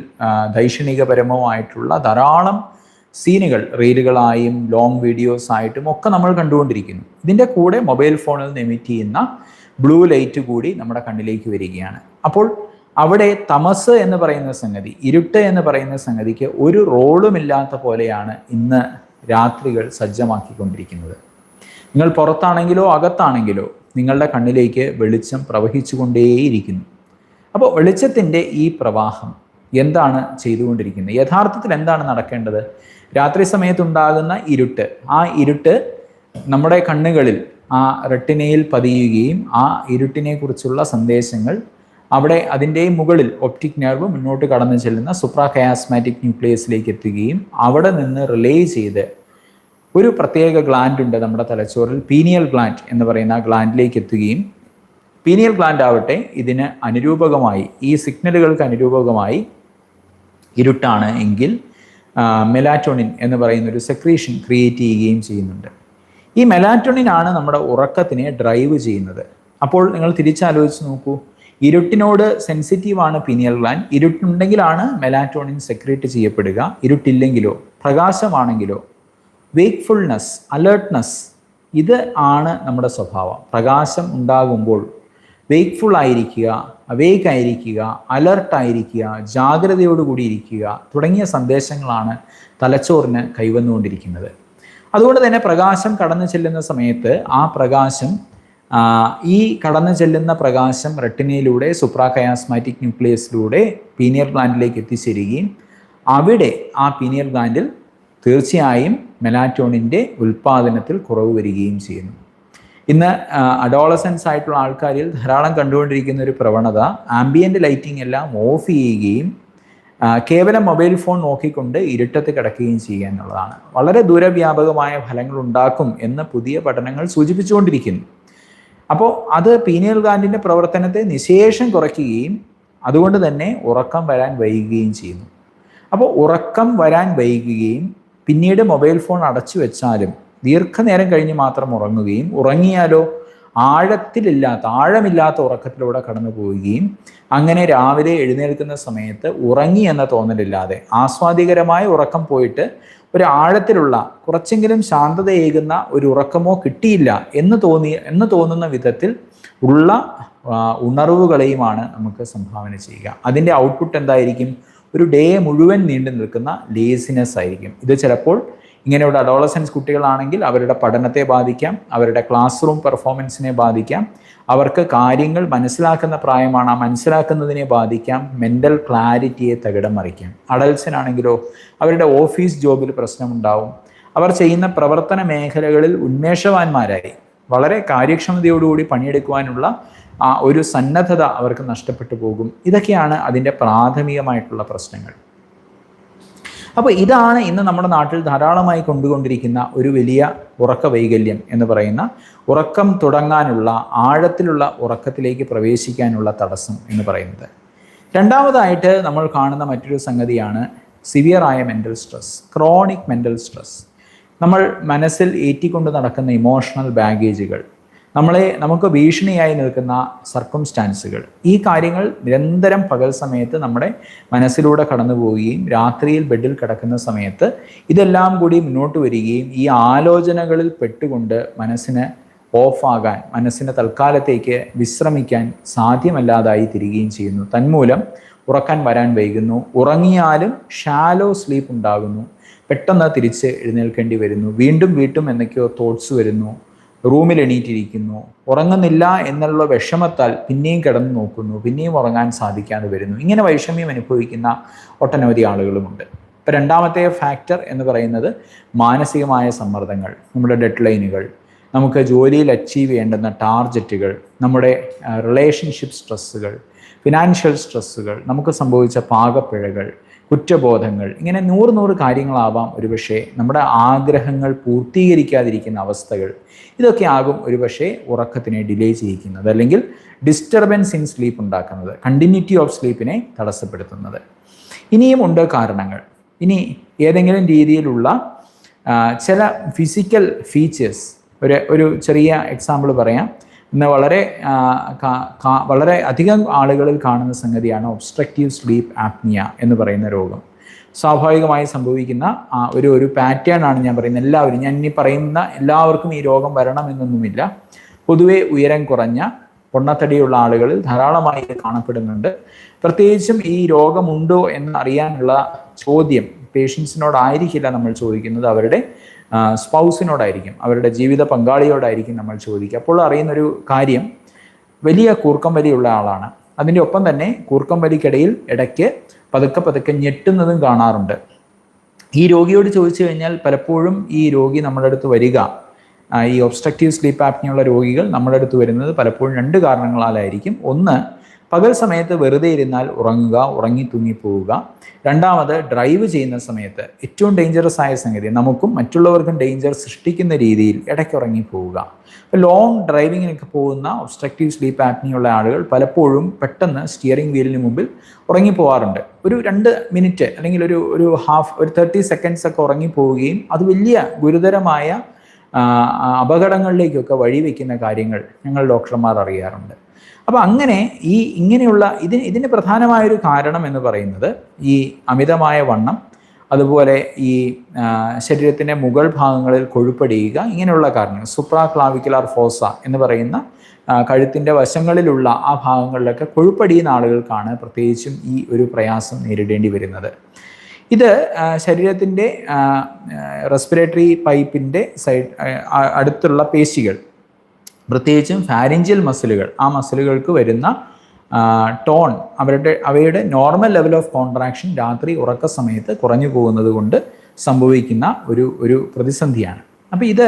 ദൈക്ഷണികപരമോ ആയിട്ടുള്ള ധാരാളം സീനുകൾ റീലുകളായും ലോങ് വീഡിയോസ് ആയിട്ടും ഒക്കെ നമ്മൾ കണ്ടുകൊണ്ടിരിക്കുന്നു. ഇതിന്റെ കൂടെ മൊബൈൽ ഫോണിൽ നിന്ന് എമിറ്റ് ചെയ്യുന്ന ബ്ലൂ ലൈറ്റ് കൂടി നമ്മുടെ കണ്ണിലേക്ക് വരികയാണ്. അപ്പോൾ അവിടെ തമസ് എന്ന് പറയുന്ന സംഗതി ഇരുട്ട് എന്ന് പറയുന്ന സംഗതിക്ക് ഒരു റോളുമില്ലാത്ത പോലെയാണ് ഇന്ന് രാത്രികൾ സജ്ജമാക്കിക്കൊണ്ടിരിക്കുന്നത്. നിങ്ങൾ പുറത്താണെങ്കിലോ അകത്താണെങ്കിലോ നിങ്ങളുടെ കണ്ണിലേക്ക് വെളിച്ചം പ്രവഹിച്ചുകൊണ്ടേയിരിക്കുന്നു. അപ്പോൾ വെളിച്ചത്തിന്റെ ഈ പ്രവാഹം എന്താണ് ചെയ്തുകൊണ്ടിരിക്കുന്നത്? യഥാർത്ഥത്തിൽ എന്താണ് നടക്കേണ്ടത്? രാത്രി സമയത്തുണ്ടാകുന്ന ഇരുട്ട്. ആ ഇരുട്ട് നമ്മുടെ കണ്ണുകളിൽ ആ റെട്ടിനയിൽ പതിയുകയും ആ ഇരുട്ടിനെ കുറിച്ചുള്ള സന്ദേശങ്ങൾ അവിടെ അതിന്റെ മുകളിൽ ഒപ്റ്റിക് നെർവ് മുന്നോട്ട് കടന്നു ചെല്ലുന്ന സുപ്രാകയാസ്മാറ്റിക് ന്യൂക്ലിയസിലേക്ക് എത്തുകയും അവിടെ നിന്ന് റിലേ ചെയ്ത് ഒരു പ്രത്യേക ഗ്ലാൻഡ് ഉണ്ട് നമ്മുടെ തലച്ചോറിൽ പീനിയൽ ഗ്ലാൻഡ് എന്ന് പറയുന്ന ആ ഗ്ലാൻഡിലേക്ക് എത്തുകയും പീനിയൽ ഗ്ലാൻഡ് ആവട്ടെ ഇതിന് അനുരൂപകമായി ഈ സിഗ്നലുകൾക്ക് അനുരൂപകമായി ഇരുട്ടാണ് എങ്കിൽ മെലാറ്റോണിൻ എന്ന് പറയുന്ന ഒരു സെക്രീഷൻ ക്രിയേറ്റ് ചെയ്യുകയും ചെയ്യുന്നുണ്ട്. ഈ മെലാറ്റോണിൻ ആണ് നമ്മുടെ ഉറക്കത്തിനെ ഡ്രൈവ് ചെയ്യുന്നത്. അപ്പോൾ നിങ്ങൾ തിരിച്ചാലോചിച്ച് നോക്കൂ. ഇരുട്ടിനോട് സെൻസിറ്റീവ് ആണ് പിനിയൽ ഗ്ലാൻഡ് ഇരുട്ടുണ്ടെങ്കിലാണ് മെലാറ്റോണിൻ സെക്രീറ്റ് ചെയ്യപ്പെടുക. ഇരുട്ടില്ലെങ്കിലോ പ്രകാശമാണെങ്കിലോ വേക്ക്ഫുൾനെസ് അലേർട്ട്നെസ് ഇത് ആണ് നമ്മുടെ സ്വഭാവം. പ്രകാശം ഉണ്ടാകുമ്പോൾ വേക്ക്ഫുൾ ആയിരിക്കുക അവേക്ക് ആയിരിക്കുക അലർട്ടായിരിക്കുക ജാഗ്രതയോടുകൂടി ഇരിക്കുക തുടങ്ങിയ സന്ദേശങ്ങളാണ് തലച്ചോറിന് കൈവന്നുകൊണ്ടിരിക്കുന്നത്. അതുകൊണ്ട് തന്നെ പ്രകാശം കടന്നു ചെല്ലുന്ന സമയത്ത് ആ പ്രകാശം ഈ കടന്നു ചെല്ലുന്ന പ്രകാശം റെട്ടിനയിലൂടെ സുപ്രാകയാസ്മാറ്റിക് ന്യൂക്ലിയസിലൂടെ പീനിയർ ഗ്ലാൻഡിലേക്ക് എത്തിച്ചേരുകയും അവിടെ ആ പീനിയർ ഗ്ലാൻഡിൽ തീർച്ചയായും മെലാറ്റോണിന്റെ ഉൽപ്പാദനത്തിൽ കുറവ് വരികയും ചെയ്യുന്നു. ഇന്ന് അഡോളസൻസ് ആയിട്ടുള്ള ആൾക്കാരിൽ ധാരാളം കണ്ടുകൊണ്ടിരിക്കുന്ന ഒരു പ്രവണത ആംബിയന്റ് ലൈറ്റിംഗ് എല്ലാം ഓഫ് ചെയ്യുകയും കേവലം മൊബൈൽ ഫോൺ നോക്കിക്കൊണ്ട് ഇരുട്ടത്ത് കിടക്കുകയും ചെയ്യുക എന്നുള്ളതാണ്. വളരെ ദൂരവ്യാപകമായ ഫലങ്ങൾ ഉണ്ടാക്കും എന്ന് പുതിയ പഠനങ്ങൾ സൂചിപ്പിച്ചുകൊണ്ടിരിക്കുന്നു. അപ്പോൾ അത് പീനിയൽ ഗാൻഡിന്റെ പ്രവർത്തനത്തെ നിശേഷം കുറയ്ക്കുകയും അതുകൊണ്ട് തന്നെ ഉറക്കം വരാൻ വൈകുകയും ചെയ്യുന്നു. അപ്പോൾ ഉറക്കം വരാൻ വൈകുകയും പിന്നീട് മൊബൈൽ ഫോൺ അടച്ചു വെച്ചാലും ദീർഘനേരം കഴിഞ്ഞ് മാത്രം ഉറങ്ങുകയും ഉറങ്ങിയാലോ ആഴത്തിലില്ലാത്ത ആഴമില്ലാത്ത ഉറക്കത്തിലൂടെ കടന്നു പോവുകയും അങ്ങനെ രാവിലെ എഴുന്നേൽക്കുന്ന സമയത്ത് ഉറങ്ങി എന്ന തോന്നലില്ലാതെ ആസ്വാദികരമായ ഉറക്കം പോയിട്ട് ഒരു ആഴത്തിലുള്ള കുറച്ചെങ്കിലും ശാന്തതയേകുന്ന ഒരു ഉറക്കമോ കിട്ടിയില്ല എന്ന് തോന്നി എന്ന് തോന്നുന്ന വിധത്തിൽ ഉള്ള ഉണർവുകളെയുമാണ് നമുക്ക് സംഭാവന ചെയ്യുക. അതിന്റെ ഔട്ട്പുട്ട് എന്തായിരിക്കും? ഒരു ഡേ മുഴുവൻ നീണ്ടു നിൽക്കുന്ന ലേസിനെസ് ആയിരിക്കും. ഇത് ചിലപ്പോൾ ഇങ്ങനെയുള്ള അഡോളസൻസ് കുട്ടികളാണെങ്കിൽ അവരുടെ പഠനത്തെ ബാധിക്കാം അവരുടെ ക്ലാസ് റൂം പെർഫോമൻസിനെ ബാധിക്കാം അവർക്ക് കാര്യങ്ങൾ മനസ്സിലാക്കുന്ന പ്രായമാണ് ആ മനസ്സിലാക്കുന്നതിനെ ബാധിക്കാം മെന്റൽ ക്ലാരിറ്റിയെ തകിടം മറിക്കാം. അഡൽസിനാണെങ്കിലോ അവരുടെ ഓഫീസ് ജോബിൽ പ്രശ്നമുണ്ടാവും. അവർ ചെയ്യുന്ന പ്രവർത്തന മേഖലകളിൽ ഉന്മേഷവാന്മാരായി. വളരെ കാര്യക്ഷമതയോടുകൂടി പണിയെടുക്കുവാനുള്ള ആ ഒരു സന്നദ്ധത അവർക്ക് നഷ്ടപ്പെട്ടു പോകും. ഇതൊക്കെയാണ് അതിന്റെ പ്രാഥമികമായിട്ടുള്ള പ്രശ്നങ്ങൾ. അപ്പോൾ ഇതാണ് ഇന്ന് നമ്മുടെ നാട്ടിൽ ധാരാളമായി കൊണ്ടുകൊണ്ടിരിക്കുന്ന ഒരു വലിയ ഉറക്ക വൈകല്യം എന്ന് പറയുന്ന ഉറക്കം തുടങ്ങാനുള്ള ആഴത്തിലുള്ള ഉറക്കത്തിലേക്ക് പ്രവേശിക്കാനുള്ള തടസ്സം എന്ന് പറയുന്നത്. രണ്ടാമതായിട്ട് നമ്മൾ കാണുന്ന മറ്റൊരു സംഗതിയാണ് സിവിയറായ mental stress chronic mental stress നമ്മൾ മനസ്സിൽ ഏറ്റിക്കൊണ്ട് നടക്കുന്ന ഇമോഷണൽ ബാഗേജുകൾ നമ്മളെ നമുക്ക് ഭീഷണിയായി നിൽക്കുന്ന സർക്കംസ്റ്റാൻസുകൾ ഈ കാര്യങ്ങൾ നിരന്തരം പകൽ സമയത്ത് നമ്മുടെ മനസ്സിലൂടെ കടന്നു പോവുകയും രാത്രിയിൽ ബെഡിൽ കിടക്കുന്ന സമയത്ത് ഇതെല്ലാം കൂടി മുന്നോട്ട് വരികയും ഈ ആലോചനകളിൽ പെട്ടുകൊണ്ട് മനസ്സിന് ഓഫാകാൻ മനസ്സിന് തൽക്കാലത്തേക്ക് വിശ്രമിക്കാൻ സാധ്യമല്ലാതായി തിരികുകയും ചെയ്യുന്നു. തന്മൂലം ഉറക്കാൻ വരാൻ വൈകുന്നു. ഉറങ്ങിയാലും ഷാലോ സ്ലീപ്പ് ഉണ്ടാകുന്നു. പെട്ടെന്ന് തിരിച്ച് എഴുന്നേൽക്കേണ്ടി വരുന്നു. വീണ്ടും വീണ്ടും എന്തൊക്കെയോ തോട്ട്സ് വരുന്നു. റൂമിൽ എണീറ്റിരിക്കുന്നു ഉറങ്ങുന്നില്ല എന്നുള്ള വിഷമത്താൽ പിന്നെയും കിടന്നു നോക്കുന്നു. പിന്നെയും ഉറങ്ങാൻ സാധിക്കാതെ വരുന്നു. ഇങ്ങനെ വൈഷമ്യം അനുഭവിക്കുന്ന ഒട്ടനവധി ആളുകളുമുണ്ട്. ഇപ്പം രണ്ടാമത്തെ ഫാക്ടർ എന്ന് പറയുന്നത് മാനസികമായ സമ്മർദ്ദങ്ങൾ നമ്മുടെ ഡെഡ് ലൈനുകൾ നമുക്ക് ജോലിയിൽ അച്ചീവ് ചെയ്യേണ്ടുന്ന ടാർജറ്റുകൾ നമ്മുടെ റിലേഷൻഷിപ്പ് സ്ട്രെസ്സുകൾ ഫിനാൻഷ്യൽ സ്ട്രെസ്സുകൾ നമുക്ക് സംഭവിച്ച പാകപ്പിഴകൾ കുറ്റബോധങ്ങൾ. ഇങ്ങനെ നൂറ് നൂറ് കാര്യങ്ങളാവാം ഒരുപക്ഷെ നമ്മുടെ ആഗ്രഹങ്ങൾ പൂർത്തീകരിക്കാതിരിക്കുന്ന അവസ്ഥകൾ. ഇതൊക്കെ ആകും ഒരുപക്ഷെ ഉറക്കത്തിനെ ഡിലേ ചെയ്യിക്കുന്നത് അല്ലെങ്കിൽ ഡിസ്റ്റർബൻസ് ഇൻ സ്ലീപ്പ് ഉണ്ടാക്കുന്നത് കണ്ടിന്യൂറ്റി ഓഫ് സ്ലീപ്പിനെ തടസ്സപ്പെടുത്തുന്നത്. ഇനിയും ഉണ്ട് കാരണങ്ങൾ. ഇനി ഏതെങ്കിലും രീതിയിലുള്ള ചില ഫിസിക്കൽ ഫീച്ചേഴ്സ് ഒരു ഒരു ചെറിയ എക്സാമ്പിൾ പറയാം. ഇന്ന് വളരെ വളരെ അധികം ആളുകളിൽ കാണുന്ന സംഗതിയാണ് ഒബ്സ്ട്രക്റ്റീവ് സ്ലീപ്പ് ആപ്നിയ എന്ന് പറയുന്ന രോഗം. സ്വാഭാവികമായി സംഭവിക്കുന്ന ഒരു ഒരു പാറ്റേൺ ആണ് ഞാൻ പറയുന്നത്. എല്ലാവരും ഞാൻ ഇനി പറയുന്ന എല്ലാവർക്കും ഈ രോഗം വരണമെന്നൊന്നുമില്ല. പൊതുവെ ഉയരം കുറഞ്ഞ പൊണ്ണത്തടിയുള്ള ആളുകളിൽ ധാരാളമായി കാണപ്പെടുന്നുണ്ട്. പ്രത്യേകിച്ചും ഈ രോഗമുണ്ടോ എന്ന് അറിയാനുള്ള ചോദ്യം പേഷ്യൻസിനോടായിരിക്കില്ല നമ്മൾ ചോദിക്കുന്നത് അവരുടെ സ്പൗസിനോടായിരിക്കും അവരുടെ ജീവിത പങ്കാളിയോടായിരിക്കും നമ്മൾ ചോദിക്കുക. അപ്പോൾ അറിയുന്നൊരു കാര്യം വലിയ കൂർക്കം വലിയുള്ള ആളാണ്. അതിന്റെ ഒപ്പം തന്നെ കൂർക്കം വലിക്കിടയിൽ ഇടയ്ക്ക് പതുക്കെ പതുക്കെ ഞെട്ടുന്നതും കാണാറുണ്ട്. ഈ രോഗിയോട് ചോദിച്ചു കഴിഞ്ഞാൽ പലപ്പോഴും ഈ രോഗി നമ്മുടെ അടുത്ത് വരിക ഈ ഒബ്സ്ട്രക്റ്റീവ് സ്ലീപ്പ് ആപ്നിയുള്ള രോഗികൾ നമ്മുടെ അടുത്ത് വരുന്നത് പലപ്പോഴും രണ്ട് കാരണങ്ങളാലായിരിക്കും. ഒന്ന് പകൽ സമയത്ത് വെറുതെ ഇരുന്നാൽ ഉറങ്ങുക ഉറങ്ങി തൂങ്ങിപ്പോവുക രണ്ടാമത് ഡ്രൈവ് ചെയ്യുന്ന സമയത്ത് ഏറ്റവും ഡേഞ്ചറസ് ആയ സംഗതി നമുക്കും മറ്റുള്ളവർക്കും ഡേഞ്ചർ സൃഷ്ടിക്കുന്ന രീതിയിൽ ഇടയ്ക്ക് ഉറങ്ങിപ്പോവുക ലോങ് ഡ്രൈവിങ്ങിനൊക്കെ പോകുന്ന ഒബ്സ്ട്രക്റ്റീവ് സ്ലീപ്പ് ആപ്നിയുള്ള ആളുകൾ പലപ്പോഴും പെട്ടെന്ന് സ്റ്റിയറിംഗ് വീലിന് മുമ്പിൽ ഉറങ്ങിപ്പോവാറുണ്ട് ഒരു രണ്ട് മിനിറ്റ് അല്ലെങ്കിൽ ഒരു ഒരു ഹാഫ് ഒരു തേർട്ടി സെക്കൻഡ്സ് ഒക്കെ ഉറങ്ങിപ്പോവുകയും അത് വലിയ ഗുരുതരമായ അപകടങ്ങളിലേക്കൊക്കെ വഴിവെക്കുന്ന കാര്യങ്ങൾ ഞങ്ങൾ ഡോക്ടർമാർ അറിയാറുണ്ട്. അപ്പോൾ അങ്ങനെ ഈ ഇങ്ങനെയുള്ള ഇതിന് ഇതിന് പ്രധാനമായൊരു കാരണം എന്ന് പറയുന്നത് ഈ അമിതമായ വണ്ണം അതുപോലെ ഈ ശരീരത്തിന്റെ മുകൾ ഭാഗങ്ങളിൽ കൊഴുപ്പടിയുക ഇങ്ങനെയുള്ള കാരണങ്ങൾ സുപ്രാ ക്ലാവിക്കുലാർ ഫോസ എന്ന് പറയുന്ന കഴുത്തിന്റെ വശങ്ങളിലുള്ള ആ ഭാഗങ്ങളിലൊക്കെ കൊഴുപ്പടിയുന്ന ആളുകൾക്കാണ് പ്രത്യേകിച്ചും ഈ ഒരു പ്രയാസം നേരിടേണ്ടി വരുന്നത്. ഇത് ശരീരത്തിന്റെ റെസ്പിറേറ്ററി പൈപ്പിന്റെ സൈഡ് അടുത്തുള്ള പേശികൾ പ്രത്യേകിച്ചും ഫാരിഞ്ചിയൽ മസിലുകൾ ആ മസിലുകൾക്ക് വരുന്ന ടോൺ അവരുടെ അവയുടെ നോർമൽ ലെവൽ ഓഫ് കോൺട്രാക്ഷൻ രാത്രി ഉറക്ക സമയത്ത് കുറഞ്ഞു പോകുന്നത് കൊണ്ട് സംഭവിക്കുന്ന ഒരു ഒരു പ്രതിസന്ധിയാണ്. അപ്പോൾ ഇത്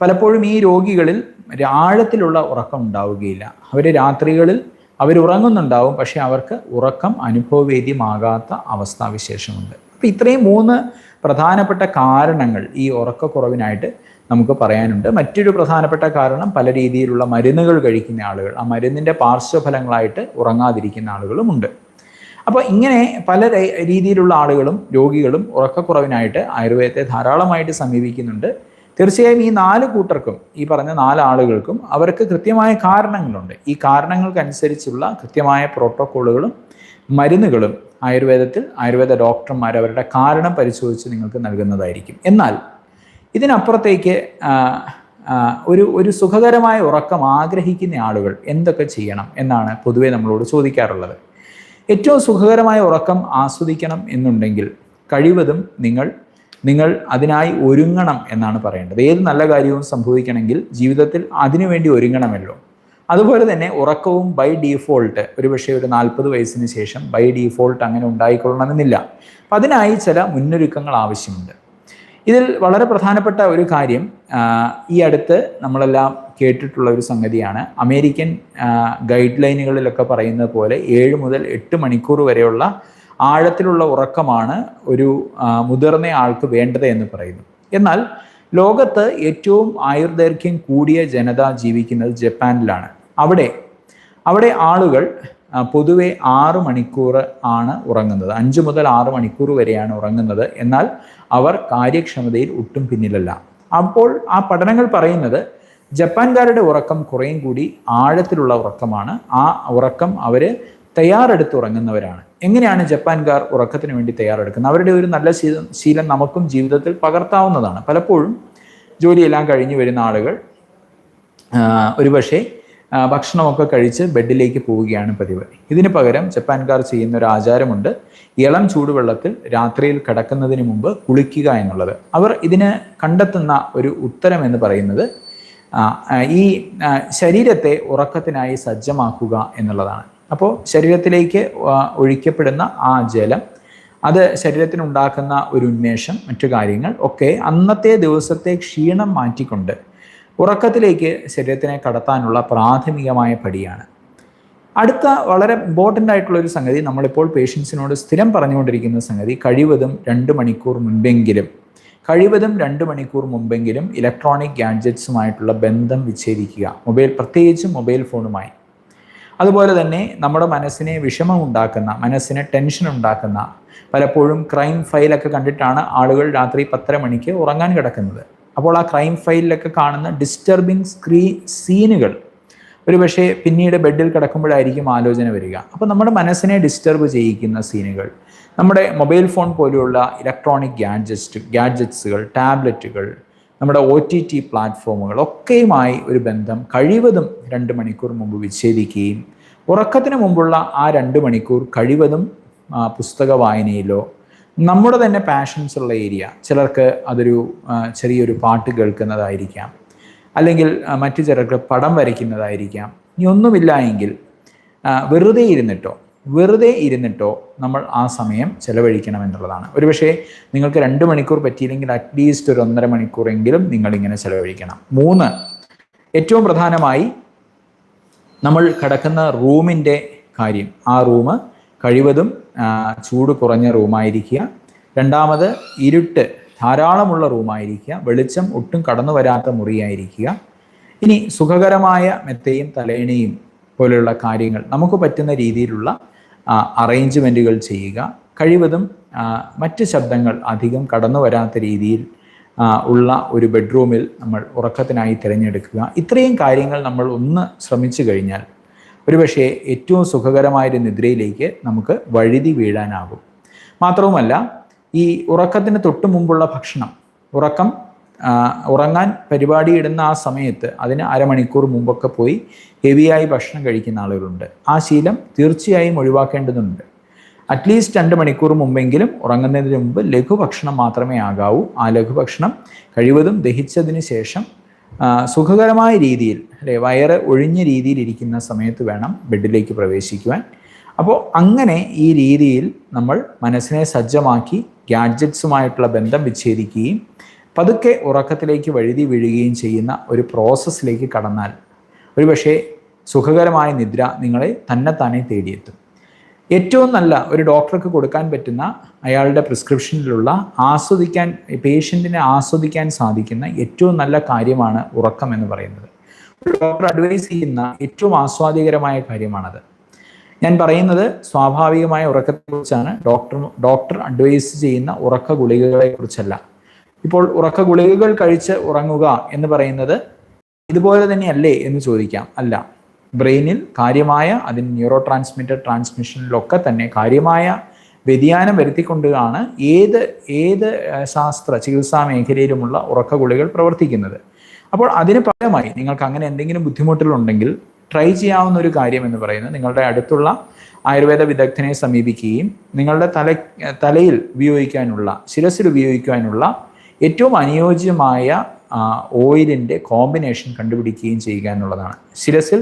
പലപ്പോഴും ഈ രോഗികളിൽ ആഴത്തിലുള്ള ഉറക്കം ഉണ്ടാവുകയില്ല. അവർ രാത്രികളിൽ അവർ ഉറങ്ങുന്നുണ്ടാവും പക്ഷേ അവർക്ക് ഉറക്കം അനുഭവവേദ്യമാകാത്ത അവസ്ഥാവിശേഷമുണ്ട് അപ്പോൾ ഇത്രയും മൂന്ന് പ്രധാനപ്പെട്ട കാരണങ്ങൾ ഈ ഉറക്കക്കുറവിനായിട്ട് നമുക്ക് പറയാനുണ്ട്. മറ്റൊരു പ്രധാനപ്പെട്ട കാരണം പല രീതിയിലുള്ള മരുന്നുകൾ കഴിക്കുന്ന ആളുകൾ ആ മരുന്നിന്റെ പാർശ്വഫലങ്ങളായിട്ട് ഉറങ്ങാതിരിക്കുന്ന ആളുകളുമുണ്ട് അപ്പോൾ ഇങ്ങനെ പല രീതിയിലുള്ള ആളുകളും രോഗികളും ഉറക്കക്കുറവിനായിട്ട് ആയുർവേദത്തെ ധാരാളമായിട്ട് സമീപിക്കുന്നുണ്ട്. തീർച്ചയായും ഈ നാല് കൂട്ടർക്കും ഈ പറഞ്ഞ നാല് ആളുകൾക്കും അവർക്ക് കൃത്യമായ കാരണങ്ങളുണ്ട്. ഈ കാരണങ്ങൾക്കനുസരിച്ചുള്ള കൃത്യമായ പ്രോട്ടോക്കോളുകളും മരുന്നുകളും ആയുർവേദത്തിൽ ആയുർവേദ ഡോക്ടർമാർ അവരുടെ കാരണം പരിശോധിച്ച് നിങ്ങൾക്ക് നൽകുന്നതായിരിക്കും. എന്നാൽ ഇതിനപ്പുറത്തേക്ക് ഒരു ഒരു സുഖകരമായ ഉറക്കം ആഗ്രഹിക്കുന്ന ആളുകൾ എന്തൊക്കെ ചെയ്യണം എന്നാണ് പൊതുവെ നമ്മളോട് ചോദിക്കാറുള്ളത്. ഏറ്റവും സുഖകരമായ ഉറക്കം ആസ്വദിക്കണം എന്നുണ്ടെങ്കിൽ കഴിവതും നിങ്ങൾ നിങ്ങൾ അതിനായി ഒരുങ്ങണം എന്നാണ് പറയേണ്ടത്. ഏത് നല്ല കാര്യവും സംഭവിക്കണമെങ്കിൽ ജീവിതത്തിൽ അതിനുവേണ്ടി ഒരുങ്ങണമല്ലോ. അതുപോലെ തന്നെ ഉറക്കവും ബൈ ഡീഫോൾട്ട് ഒരുപക്ഷെ ഒരു നാൽപ്പത് വയസ്സിന് ശേഷം ബൈ ഡീഫോൾട്ട് അങ്ങനെ ഉണ്ടായിക്കൊള്ളണമെന്നില്ല. അപ്പം അതിനായി ചില മുന്നൊരുക്കങ്ങൾ ആവശ്യമുണ്ട്. ഇതിൽ വളരെ പ്രധാനപ്പെട്ട ഒരു കാര്യം ഈ അടുത്ത് നമ്മളെല്ലാം കേട്ടിട്ടുള്ള ഒരു സംഗതിയാണ്. അമേരിക്കൻ ഗൈഡ് ലൈനുകളിലൊക്കെ പറയുന്നത് പോലെ ഏഴ് മുതൽ എട്ട് മണിക്കൂർ വരെയുള്ള ആഴത്തിലുള്ള ഉറക്കമാണ് ഒരു മുതിർന്ന ആൾക്ക് വേണ്ടത് എന്ന് പറയുന്നു. എന്നാൽ ലോകത്ത് ഏറ്റവും ആയുർദൈർഘ്യം കൂടിയ ജനത ജീവിക്കുന്നത് ജപ്പാനിലാണ്. അവിടെ അവിടെ ആളുകൾ പൊതുവെ ആറ് മണിക്കൂർ ആണ് ഉറങ്ങുന്നത്. അഞ്ച് മുതൽ ആറ് മണിക്കൂർ വരെയാണ് ഉറങ്ങുന്നത്. എന്നാൽ അവർ കാര്യക്ഷമതയിൽ ഒട്ടും പിന്നിലല്ല. അപ്പോൾ ആ പഠനങ്ങൾ പറയുന്നത് ജപ്പാൻകാരുടെ ഉറക്കം കുറേയും കൂടി ആഴത്തിലുള്ള ഉറക്കമാണ്. ആ ഉറക്കം അവർ തയ്യാറെടുത്ത് ഉറങ്ങുന്നവരാണ്. എങ്ങനെയാണ് ജപ്പാൻകാർ ഉറക്കത്തിന് വേണ്ടി തയ്യാറെടുക്കുന്നത്? അവരുടെ ഒരു നല്ല ശീലം നമുക്കും ജീവിതത്തിൽ പകർത്താവുന്നതാണ്. പലപ്പോഴും ജോലിയെല്ലാം കഴിഞ്ഞു വരുന്ന ആളുകൾ ഒരുപക്ഷെ ഭക്ഷണമൊക്കെ കഴിച്ച് ബെഡിലേക്ക് പോവുകയാണ് പതിവ്. ഇതിന് പകരം ജപ്പാൻകാർ ചെയ്യുന്ന ഒരു ആചാരമുണ്ട്. ഇളം ചൂടുവെള്ളത്തിൽ രാത്രിയിൽ കിടക്കുന്നതിന് മുമ്പ് കുളിക്കുക എന്നുള്ളത്. അവർ ഇതിന് കണ്ടെത്തുന്ന ഒരു ഉത്തരം എന്ന് പറയുന്നത് ഈ ശരീരത്തെ ഉറക്കത്തിനായി സജ്ജമാക്കുക എന്നുള്ളതാണ്. അപ്പോൾ ശരീരത്തിലേക്ക് ഒഴിക്കപ്പെടുന്ന ആ ജലം അത് ശരീരത്തിനുണ്ടാക്കുന്ന ഒരു ഉന്മേഷം മറ്റു കാര്യങ്ങൾ ഒക്കെ അന്നത്തെ ദിവസത്തെ ക്ഷീണം മാറ്റിക്കൊണ്ട് ഉറക്കത്തിലേക്ക് ശരീരത്തിനെ കടത്താനുള്ള പ്രാഥമികമായ പടിയാണ്. അടുത്ത വളരെ ഇമ്പോർട്ടന്റ് ആയിട്ടുള്ള ഒരു സംഗതി നമ്മളിപ്പോൾ പേഷ്യൻസിനോട് സ്ഥിരം പറഞ്ഞുകൊണ്ടിരിക്കുന്ന സംഗതി കഴിവതും രണ്ട് മണിക്കൂർ മുൻപെങ്കിലും കഴിവതും രണ്ട് മണിക്കൂർ മുമ്പെങ്കിലും ഇലക്ട്രോണിക് ഗാഡ്ജറ്റ്സുമായിട്ടുള്ള ബന്ധം വിച്ഛേദിക്കുക മൊബൈൽ പ്രത്യേകിച്ചും മൊബൈൽ ഫോണുമായി അതുപോലെ തന്നെ നമ്മുടെ മനസ്സിനെ വിഷമം ഉണ്ടാക്കുന്ന മനസ്സിന് ടെൻഷൻ ഉണ്ടാക്കുന്ന പലപ്പോഴും ക്രൈം ഫയലൊക്കെ കണ്ടിട്ടാണ് ആളുകൾ രാത്രി പത്തര മണിക്ക് ഉറങ്ങാൻ കിടക്കുന്നത്. അപ്പോൾ ആ ക്രൈം ഫയലിലൊക്കെ കാണുന്ന ഡിസ്റ്റർബിങ് സ്ക്രീ സീനുകൾ ഒരു പക്ഷേ പിന്നീട് ബെഡിൽ കിടക്കുമ്പോഴായിരിക്കും ആലോചന വരിക. അപ്പോൾ നമ്മുടെ മനസ്സിനെ ഡിസ്റ്റർബ് ചെയ്യിക്കുന്ന സീനുകൾ നമ്മുടെ മൊബൈൽ ഫോൺ പോലെയുള്ള ഇലക്ട്രോണിക് ഗാഡ്ജറ്റ് ഗാഡ്ജറ്റ്സുകൾ ടാബ്ലറ്റുകൾ നമ്മുടെ ഒ ടി ടി പ്ലാറ്റ്ഫോമുകൾ ഒക്കെയുമായി ഒരു ബന്ധം കഴിവതും രണ്ട് മണിക്കൂർ മുമ്പ് വിച്ഛേദിക്കുകയും ഉറക്കത്തിന് മുമ്പുള്ള ആ രണ്ട് മണിക്കൂർ കഴിവതും പുസ്തക വായനയിലോ നമ്മുടെ തന്നെ പാഷൻസ് ഉള്ള ഏരിയ ചിലർക്ക് അതൊരു ചെറിയൊരു പാട്ട് കേൾക്കുന്നതായിരിക്കാം. അല്ലെങ്കിൽ മറ്റു ചിലർക്ക് പടം വരയ്ക്കുന്നതായിരിക്കാം. ഇനി ഒന്നുമില്ല എങ്കിൽ വെറുതെ ഇരുന്നിട്ടോ വെറുതെ ഇരുന്നിട്ടോ നമ്മൾ ആ സമയം ചെലവഴിക്കണം എന്നുള്ളതാണ്. ഒരുപക്ഷെ നിങ്ങൾക്ക് രണ്ട് മണിക്കൂർ പറ്റിയില്ലെങ്കിൽ അറ്റ്ലീസ്റ്റ് ഒരു ഒന്നര മണിക്കൂറെങ്കിലും നിങ്ങളിങ്ങനെ ചെലവഴിക്കണം. മൂന്ന് ഏറ്റവും പ്രധാനമായി നമ്മൾ കിടക്കുന്ന റൂമിന്റെ കാര്യം. ആ റൂം കഴിവതും ചൂട് കുറഞ്ഞ റൂമായിരിക്കുക. രണ്ടാമത് ഇരുട്ട് ധാരാളമുള്ള റൂമായിരിക്കുക. വെളിച്ചം ഒട്ടും കടന്നു വരാത്ത മുറിയായിരിക്കുക. ഇനി സുഖകരമായ മെത്തയും തലേണയും പോലെയുള്ള കാര്യങ്ങൾ നമുക്ക് പറ്റുന്ന രീതിയിലുള്ള അറേഞ്ച്മെന്റുകൾ ചെയ്യുക. കഴിവതും മറ്റ് ശബ്ദങ്ങൾ അധികം കടന്നു വരാത്ത രീതിയിൽ ഉള്ള ഒരു ബെഡ്റൂമിൽ നമ്മൾ ഉറക്കത്തിനായി തിരഞ്ഞെടുക്കുക. ഇത്രയും കാര്യങ്ങൾ നമ്മൾ ഒന്ന് ശ്രമിച്ചു കഴിഞ്ഞാൽ ഒരുപക്ഷെ ഏറ്റവും സുഖകരമായൊരു നിദ്രയിലേക്ക് നമുക്ക് വഴുതി വീഴാനാകും. മാത്രവുമല്ല ഈ ഉറക്കത്തിന് തൊട്ടു മുമ്പുള്ള ഭക്ഷണം ഉറക്കം ഉറങ്ങാൻ പരിപാടി ഇടുന്ന ആ സമയത്ത് അതിന് അരമണിക്കൂർ മുമ്പൊക്കെ പോയി ഹെവിയായി ഭക്ഷണം കഴിക്കുന്ന ആളുകളുണ്ട്. ആ ശീലം തീർച്ചയായും ഒഴിവാക്കേണ്ടതുണ്ട്. അറ്റ്ലീസ്റ്റ് രണ്ട് മണിക്കൂർ മുമ്പെങ്കിലും ഉറങ്ങുന്നതിന് മുമ്പ് ലഘുഭക്ഷണം മാത്രമേ ആകാവൂ. ആ ലഘുഭക്ഷണം കഴിവതും ദഹിച്ചതിന് ശേഷം സുഖകരമായ രീതിയിൽ അല്ലെ വയറ് ഒഴിഞ്ഞ രീതിയിൽ ഇരിക്കുന്ന സമയത്ത് വേണം ബെഡിലേക്ക് പ്രവേശിക്കുവാൻ. അപ്പോൾ അങ്ങനെ ഈ രീതിയിൽ നമ്മൾ മനസ്സിനെ സജ്ജമാക്കി ഗാഡ്ജറ്റ്സുമായിട്ടുള്ള ബന്ധം വിച്ഛേദിക്കുകയും പതുക്കെ ഉറക്കത്തിലേക്ക് വഴുതി വീഴുകയും ചെയ്യുന്ന ഒരു പ്രോസസ്സിലേക്ക് കടന്നാൽ ഒരുപക്ഷെ സുഖകരമായ നിദ്ര നിങ്ങളെ തന്നെ തേടിയെത്തും. ഏറ്റവും നല്ല ഒരു ഡോക്ടർക്ക് കൊടുക്കാൻ പറ്റുന്ന അയാളുടെ പ്രിസ്ക്രിപ്ഷനിലുള്ള ആസ്വദിക്കാൻ പേഷ്യന്റിനെ ആസ്വദിക്കാൻ സാധിക്കുന്ന ഏറ്റവും നല്ല കാര്യമാണ് ഉറക്കം എന്ന് പറയുന്നത്. ഡോക്ടർ അഡ്വൈസ് ചെയ്യുന്ന ഏറ്റവും ആസ്വാദികരമായ കാര്യമാണത്. ഞാൻ പറയുന്നത് സ്വാഭാവികമായ ഉറക്കത്തെക്കുറിച്ചാണ്. ഡോക്ടർ ഡോക്ടർ അഡ്വൈസ് ചെയ്യുന്ന ഉറക്ക ഗുളികകളെക്കുറിച്ചല്ല. ഇപ്പോൾ ഉറക്ക ഗുളികകൾ കഴിച്ച് ഉറങ്ങുക എന്ന് പറയുന്നത് ഇതുപോലെ തന്നെയല്ലേ എന്ന് ചോദിക്കാം. അല്ല. ബ്രെയിനിൽ കാര്യമായ അതിന് ന്യൂറോ ട്രാൻസ്മിറ്റർ ട്രാൻസ്മിഷനിലൊക്കെ തന്നെ കാര്യമായ വ്യതിയാനം വരുത്തിക്കൊണ്ടാണ് ഏത് ഏത് ശാസ്ത്ര ചികിത്സാ മേഖലയിലുമുള്ള ഉറക്ക ഗുളികൾ പ്രവർത്തിക്കുന്നത്. അപ്പോൾ അതിന് പകരമായി നിങ്ങൾക്ക് അങ്ങനെ എന്തെങ്കിലും ബുദ്ധിമുട്ടുകളുണ്ടെങ്കിൽ ട്രൈ ചെയ്യാവുന്ന ഒരു കാര്യം എന്ന് പറയുന്നത് നിങ്ങളുടെ അടുത്തുള്ള ആയുർവേദ വിദഗ്ധനെ സമീപിക്കുകയും നിങ്ങളുടെ തല തലയിൽ ഉപയോഗിക്കാനുള്ള ശിരസിൽ ഉപയോഗിക്കാനുള്ള ഏറ്റവും അനുയോജ്യമായ ഓയിലിന്റെ കോമ്പിനേഷൻ കണ്ടുപിടിക്കുകയും ചെയ്യുക എന്നുള്ളതാണ്. ശിരസിൽ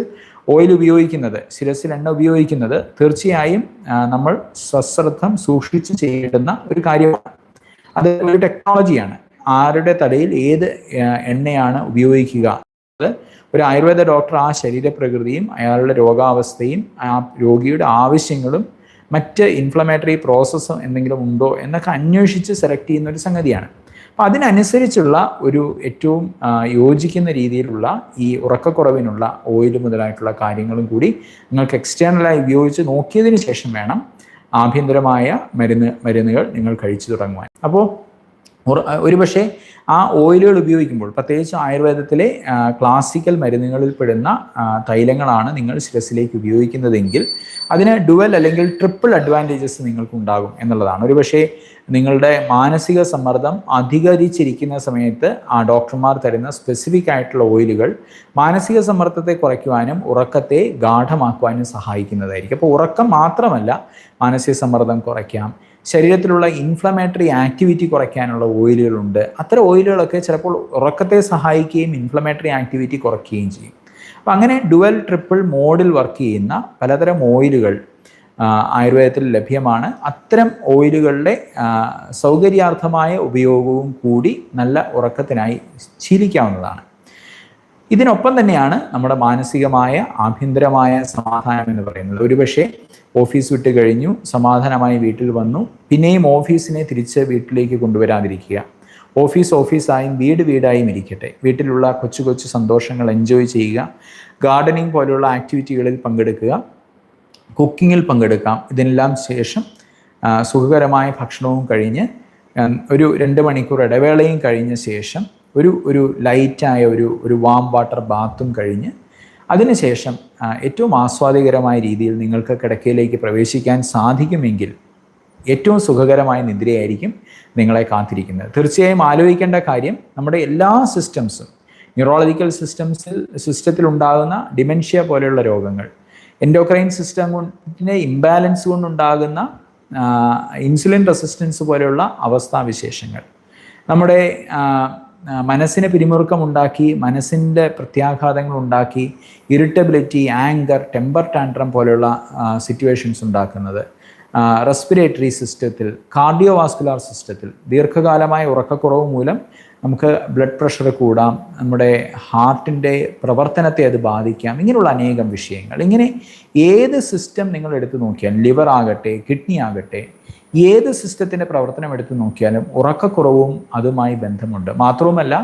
ഓയിൽ ഉപയോഗിക്കുന്നത് ശിരസിൽ എണ്ണ ഉപയോഗിക്കുന്നത് തീർച്ചയായും നമ്മൾ സശ്രദ്ധം സൂക്ഷിച്ച് ചെയ്യേണ്ടുന്ന ഒരു കാര്യമാണ്. അത് ഒരു ടെക്നോളജിയാണ് ആരുടെ തലയിൽ ഏത് എണ്ണയാണ് ഉപയോഗിക്കുക? ഒരു ആയുർവേദ ഡോക്ടർ ആ ശരീരപ്രകൃതിയും അയാളുടെ രോഗാവസ്ഥയും ആ രോഗിയുടെ ആവശ്യങ്ങളും മറ്റ് ഇൻഫ്ലമേറ്ററി പ്രോസസ്സും എന്തെങ്കിലും ഉണ്ടോ എന്നൊക്കെ അന്വേഷിച്ച് സെലക്ട് ചെയ്യുന്ന ഒരു സംഗതിയാണ്. അപ്പം അതിനനുസരിച്ചുള്ള ഒരു ഏറ്റവും യോജിക്കുന്ന രീതിയിലുള്ള ഈ ഉറക്കക്കുറവിനുള്ള ഓയിൽ മുതലായിട്ടുള്ള കാര്യങ്ങളും കൂടി നിങ്ങൾക്ക് എക്സ്റ്റേണലായി ഉപയോഗിച്ച് നോക്കിയതിന് ശേഷം വേണം ആഭ്യന്തരമായ മരുന്ന് മരുന്നുകൾ നിങ്ങൾ കഴിച്ചു തുടങ്ങുവാൻ. അപ്പോൾ ഒരുപക്ഷെ ആ ഓയിലുകൾ ഉപയോഗിക്കുമ്പോൾ പ്രത്യേകിച്ച് ആയുർവേദത്തിലെ ക്ലാസിക്കൽ മരുന്നുകളിൽ പെടുന്ന തൈലങ്ങളാണ് നിങ്ങൾ ശിരസിലേക്ക് ഉപയോഗിക്കുന്നതെങ്കിൽ അതിന് ഡുവൽ അല്ലെങ്കിൽ ട്രിപ്പിൾ അഡ്വാന്റേജസ് നിങ്ങൾക്ക് ഉണ്ടാകും എന്നുള്ളതാണ്. ഒരുപക്ഷെ നിങ്ങളുടെ മാനസിക സമ്മർദ്ദം അധികരിച്ചിരിക്കുന്ന സമയത്ത് ആ ഡോക്ടർമാർ തരുന്ന സ്പെസിഫിക് ആയിട്ടുള്ള ഓയിലുകൾ മാനസിക സമ്മർദ്ദത്തെ കുറയ്ക്കുവാനും ഉറക്കത്തെ ഗാഠമാക്കുവാനും സഹായിക്കുന്നതായിരിക്കും. അപ്പോൾ ഉറക്കം മാത്രമല്ല മാനസിക സമ്മർദ്ദം കുറയ്ക്കാം. ശരീരത്തിലുള്ള ഇൻഫ്ലമേറ്ററി ആക്ടിവിറ്റി കുറയ്ക്കാനുള്ള ഓയിലുകളുണ്ട് അത്തരം ഓയിലുകളൊക്കെ ചിലപ്പോൾ ഉറക്കത്തെ സഹായിക്കുകയും ഇൻഫ്ലമേറ്ററി ആക്ടിവിറ്റി കുറയ്ക്കുകയും ചെയ്യും. അപ്പം അങ്ങനെ ഡുവൽ ട്രിപ്പിൾ മോഡിൽ വർക്ക് ചെയ്യുന്ന പലതരം ഓയിലുകൾ ആയുർവേദത്തിൽ ലഭ്യമാണ്. അത്തരം ഓയിലുകളുടെ സൗകര്യാർത്ഥമായ ഉപയോഗവും കൂടി നല്ല ഉറക്കത്തിനായി ശീലിക്കാവുന്നതാണ്. ഇതിനൊപ്പം തന്നെയാണ് നമ്മുടെ മാനസികമായ ആഭ്യന്തരമായ സമാധാനം എന്ന് പറയുന്നത്. ഒരുപക്ഷെ ഓഫീസ് വിട്ട് കഴിഞ്ഞു സമാധാനമായി വീട്ടിൽ വന്നു പിന്നെയും ഓഫീസിനെ തിരിച്ച് വീട്ടിലേക്ക് കൊണ്ടുവരാതിരിക്കുക. ഓഫീസ് ഓഫീസായും വീട് വീടായും ഇരിക്കട്ടെ. വീട്ടിലുള്ള കൊച്ചു കൊച്ചു സന്തോഷങ്ങൾ എൻജോയ് ചെയ്യുക. ഗാർഡനിങ് പോലെയുള്ള ആക്ടിവിറ്റികളിൽ പങ്കെടുക്കുക. കുക്കിങ്ങിൽ പങ്കെടുക്കാം. ഇതിനെല്ലാം ശേഷം സുഖകരമായ ഭക്ഷണവും കഴിഞ്ഞ് ഒരു രണ്ട് മണിക്കൂർ ഇടവേളയും കഴിഞ്ഞ ശേഷം ഒരു ഒരു ലൈറ്റായ ഒരു ഒരു വാം വാട്ടർ ബാത്തും കഴിഞ്ഞ് അതിനുശേഷം ഏറ്റവും ആസ്വാദികരമായ രീതിയിൽ നിങ്ങൾക്ക് കിടക്കയിലേക്ക് പ്രവേശിക്കാൻ സാധിക്കുമെങ്കിൽ ഏറ്റവും സുഖകരമായ നിദ്രയായിരിക്കും നിങ്ങളെ കാത്തിരിക്കുന്നത്. തീർച്ചയായും ആലോചിക്കേണ്ട കാര്യം നമ്മുടെ എല്ലാ സിസ്റ്റംസും ന്യൂറോളജിക്കൽ സിസ്റ്റംസിൽ സിസ്റ്റത്തിൽ ഉണ്ടാകുന്ന ഡിമെൻഷ്യ പോലെയുള്ള രോഗങ്ങൾ എൻഡോക്രൈൻ സിസ്റ്റം കൊണ്ടിന്റെ ഇംബാലൻസ് കൊണ്ടുണ്ടാകുന്ന ഇൻസുലിൻ റെസിസ്റ്റൻസ് പോലെയുള്ള അവസ്ഥാവിശേഷങ്ങൾ നമ്മുടെ മനസ്സിന് പിരിമുറുക്കമുണ്ടാക്കി മനസ്സിന്റെ പ്രത്യാഘാതങ്ങൾ ഉണ്ടാക്കി ഇറിറ്റബിലിറ്റി ആങ്കർ ടെമ്പർ ടാൻഡ്രം പോലെയുള്ള സിറ്റുവേഷൻസ് ഉണ്ടാക്കുന്നത്. റെസ്പിറേറ്ററി സിസ്റ്റത്തിൽ കാർഡിയോവാസ്കുലാർ സിസ്റ്റത്തിൽ ദീർഘകാലമായ ഉറക്കക്കുറവ് മൂലം നമുക്ക് ബ്ലഡ് പ്രഷർ കൂടാം നമ്മുടെ ഹാർട്ടിന്റെ പ്രവർത്തനത്തെ അത് ബാധിക്കാം ഇങ്ങനെയുള്ള അനേകം വിഷയങ്ങൾ. ഇങ്ങനെ ഏത് സിസ്റ്റം നിങ്ങൾ എടുത്തു നോക്കിയാൽ ലിവർ ആകട്ടെ കിഡ്നി ആകട്ടെ ഏത് സിസ്റ്റത്തിന്റെ പ്രവർത്തനം എടുത്തു നോക്കിയാലും ഉറക്കക്കുറവും അതുമായി ബന്ധമുണ്ട്. മാത്രവുമല്ല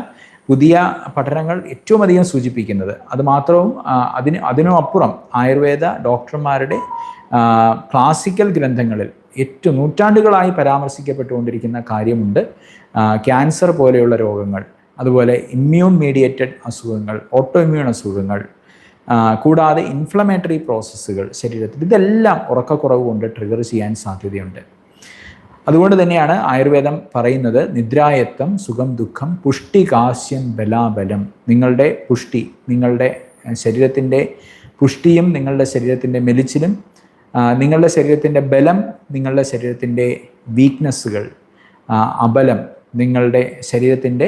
പുതിയ പഠനങ്ങൾ ഏറ്റവും അധികം സൂചിപ്പിക്കുന്നത് അത് മാത്രവും അതിന് അതിനും അപ്പുറം ആയുർവേദ ഡോക്ടർമാരുടെ ക്ലാസിക്കൽ ഗ്രന്ഥങ്ങളിൽ ഏറ്റവും നൂറ്റാണ്ടുകളായി പരാമർശിക്കപ്പെട്ടുകൊണ്ടിരിക്കുന്ന കാര്യമുണ്ട്. ക്യാൻസർ പോലെയുള്ള രോഗങ്ങൾ അതുപോലെ ഇമ്മ്യൂൺ മീഡിയേറ്റഡ് അസുഖങ്ങൾ ഓട്ടോ ഇമ്മ്യൂൺ അസുഖങ്ങൾ കൂടാതെ ഇൻഫ്ലമേറ്ററി പ്രോസസ്സുകൾ ശരീരത്തിൽ ഇതെല്ലാം ഉറക്കക്കുറവ് കൊണ്ട് ട്രിഗർ ചെയ്യാൻ സാധ്യതയുണ്ട്. അതുകൊണ്ട് തന്നെയാണ് ആയുർവേദം പറയുന്നത് നിദ്രായത്വം സുഖം ദുഃഖം പുഷ്ടി കാശ്യം ബലാബലം. നിങ്ങളുടെ പുഷ്ടി നിങ്ങളുടെ ശരീരത്തിന്റെ പുഷ്ടിയും നിങ്ങളുടെ ശരീരത്തിന്റെ മെലിച്ചിലും നിങ്ങളുടെ ശരീരത്തിന്റെ ബലം നിങ്ങളുടെ ശരീരത്തിന്റെ വീക്ക്നെസ്സുകൾ അബലം നിങ്ങളുടെ ശരീരത്തിന്റെ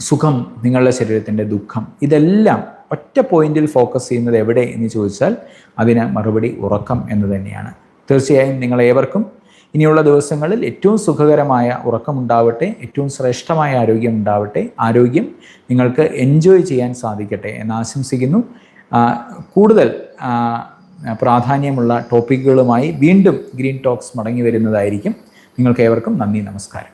സുഖം നിങ്ങളുടെ ശരീരത്തിന്റെ ദുഃഖം. ഇതെല്ലാം ഒറ്റ പോയിന്റിൽ ഫോക്കസ് ചെയ്യുന്നത് എവിടെ എന്ന് ചോദിച്ചാൽ അതിന് മറുപടി ഉറക്കം എന്ന് തന്നെയാണ്. തീർച്ചയായും നിങ്ങളേവർക്കും ഇനിയുള്ള ദിവസങ്ങളിൽ ഏറ്റവും സുഖകരമായ ഉറക്കമുണ്ടാവട്ടെ ഏറ്റവും ശ്രേഷ്ഠമായ ആരോഗ്യം ഉണ്ടാവട്ടെ ആരോഗ്യം നിങ്ങൾക്ക് എൻജോയ് ചെയ്യാൻ സാധിക്കട്ടെ എന്ന് ആശംസിക്കുന്നു. കൂടുതൽ പ്രാധാന്യമുള്ള ടോപ്പിക്കുകളുമായി വീണ്ടും ഗ്രീൻ ടോക്സ് മടങ്ങി വരുന്നതായിരിക്കും. നിങ്ങൾക്ക് ഏവർക്കും നന്ദി നമസ്കാരം.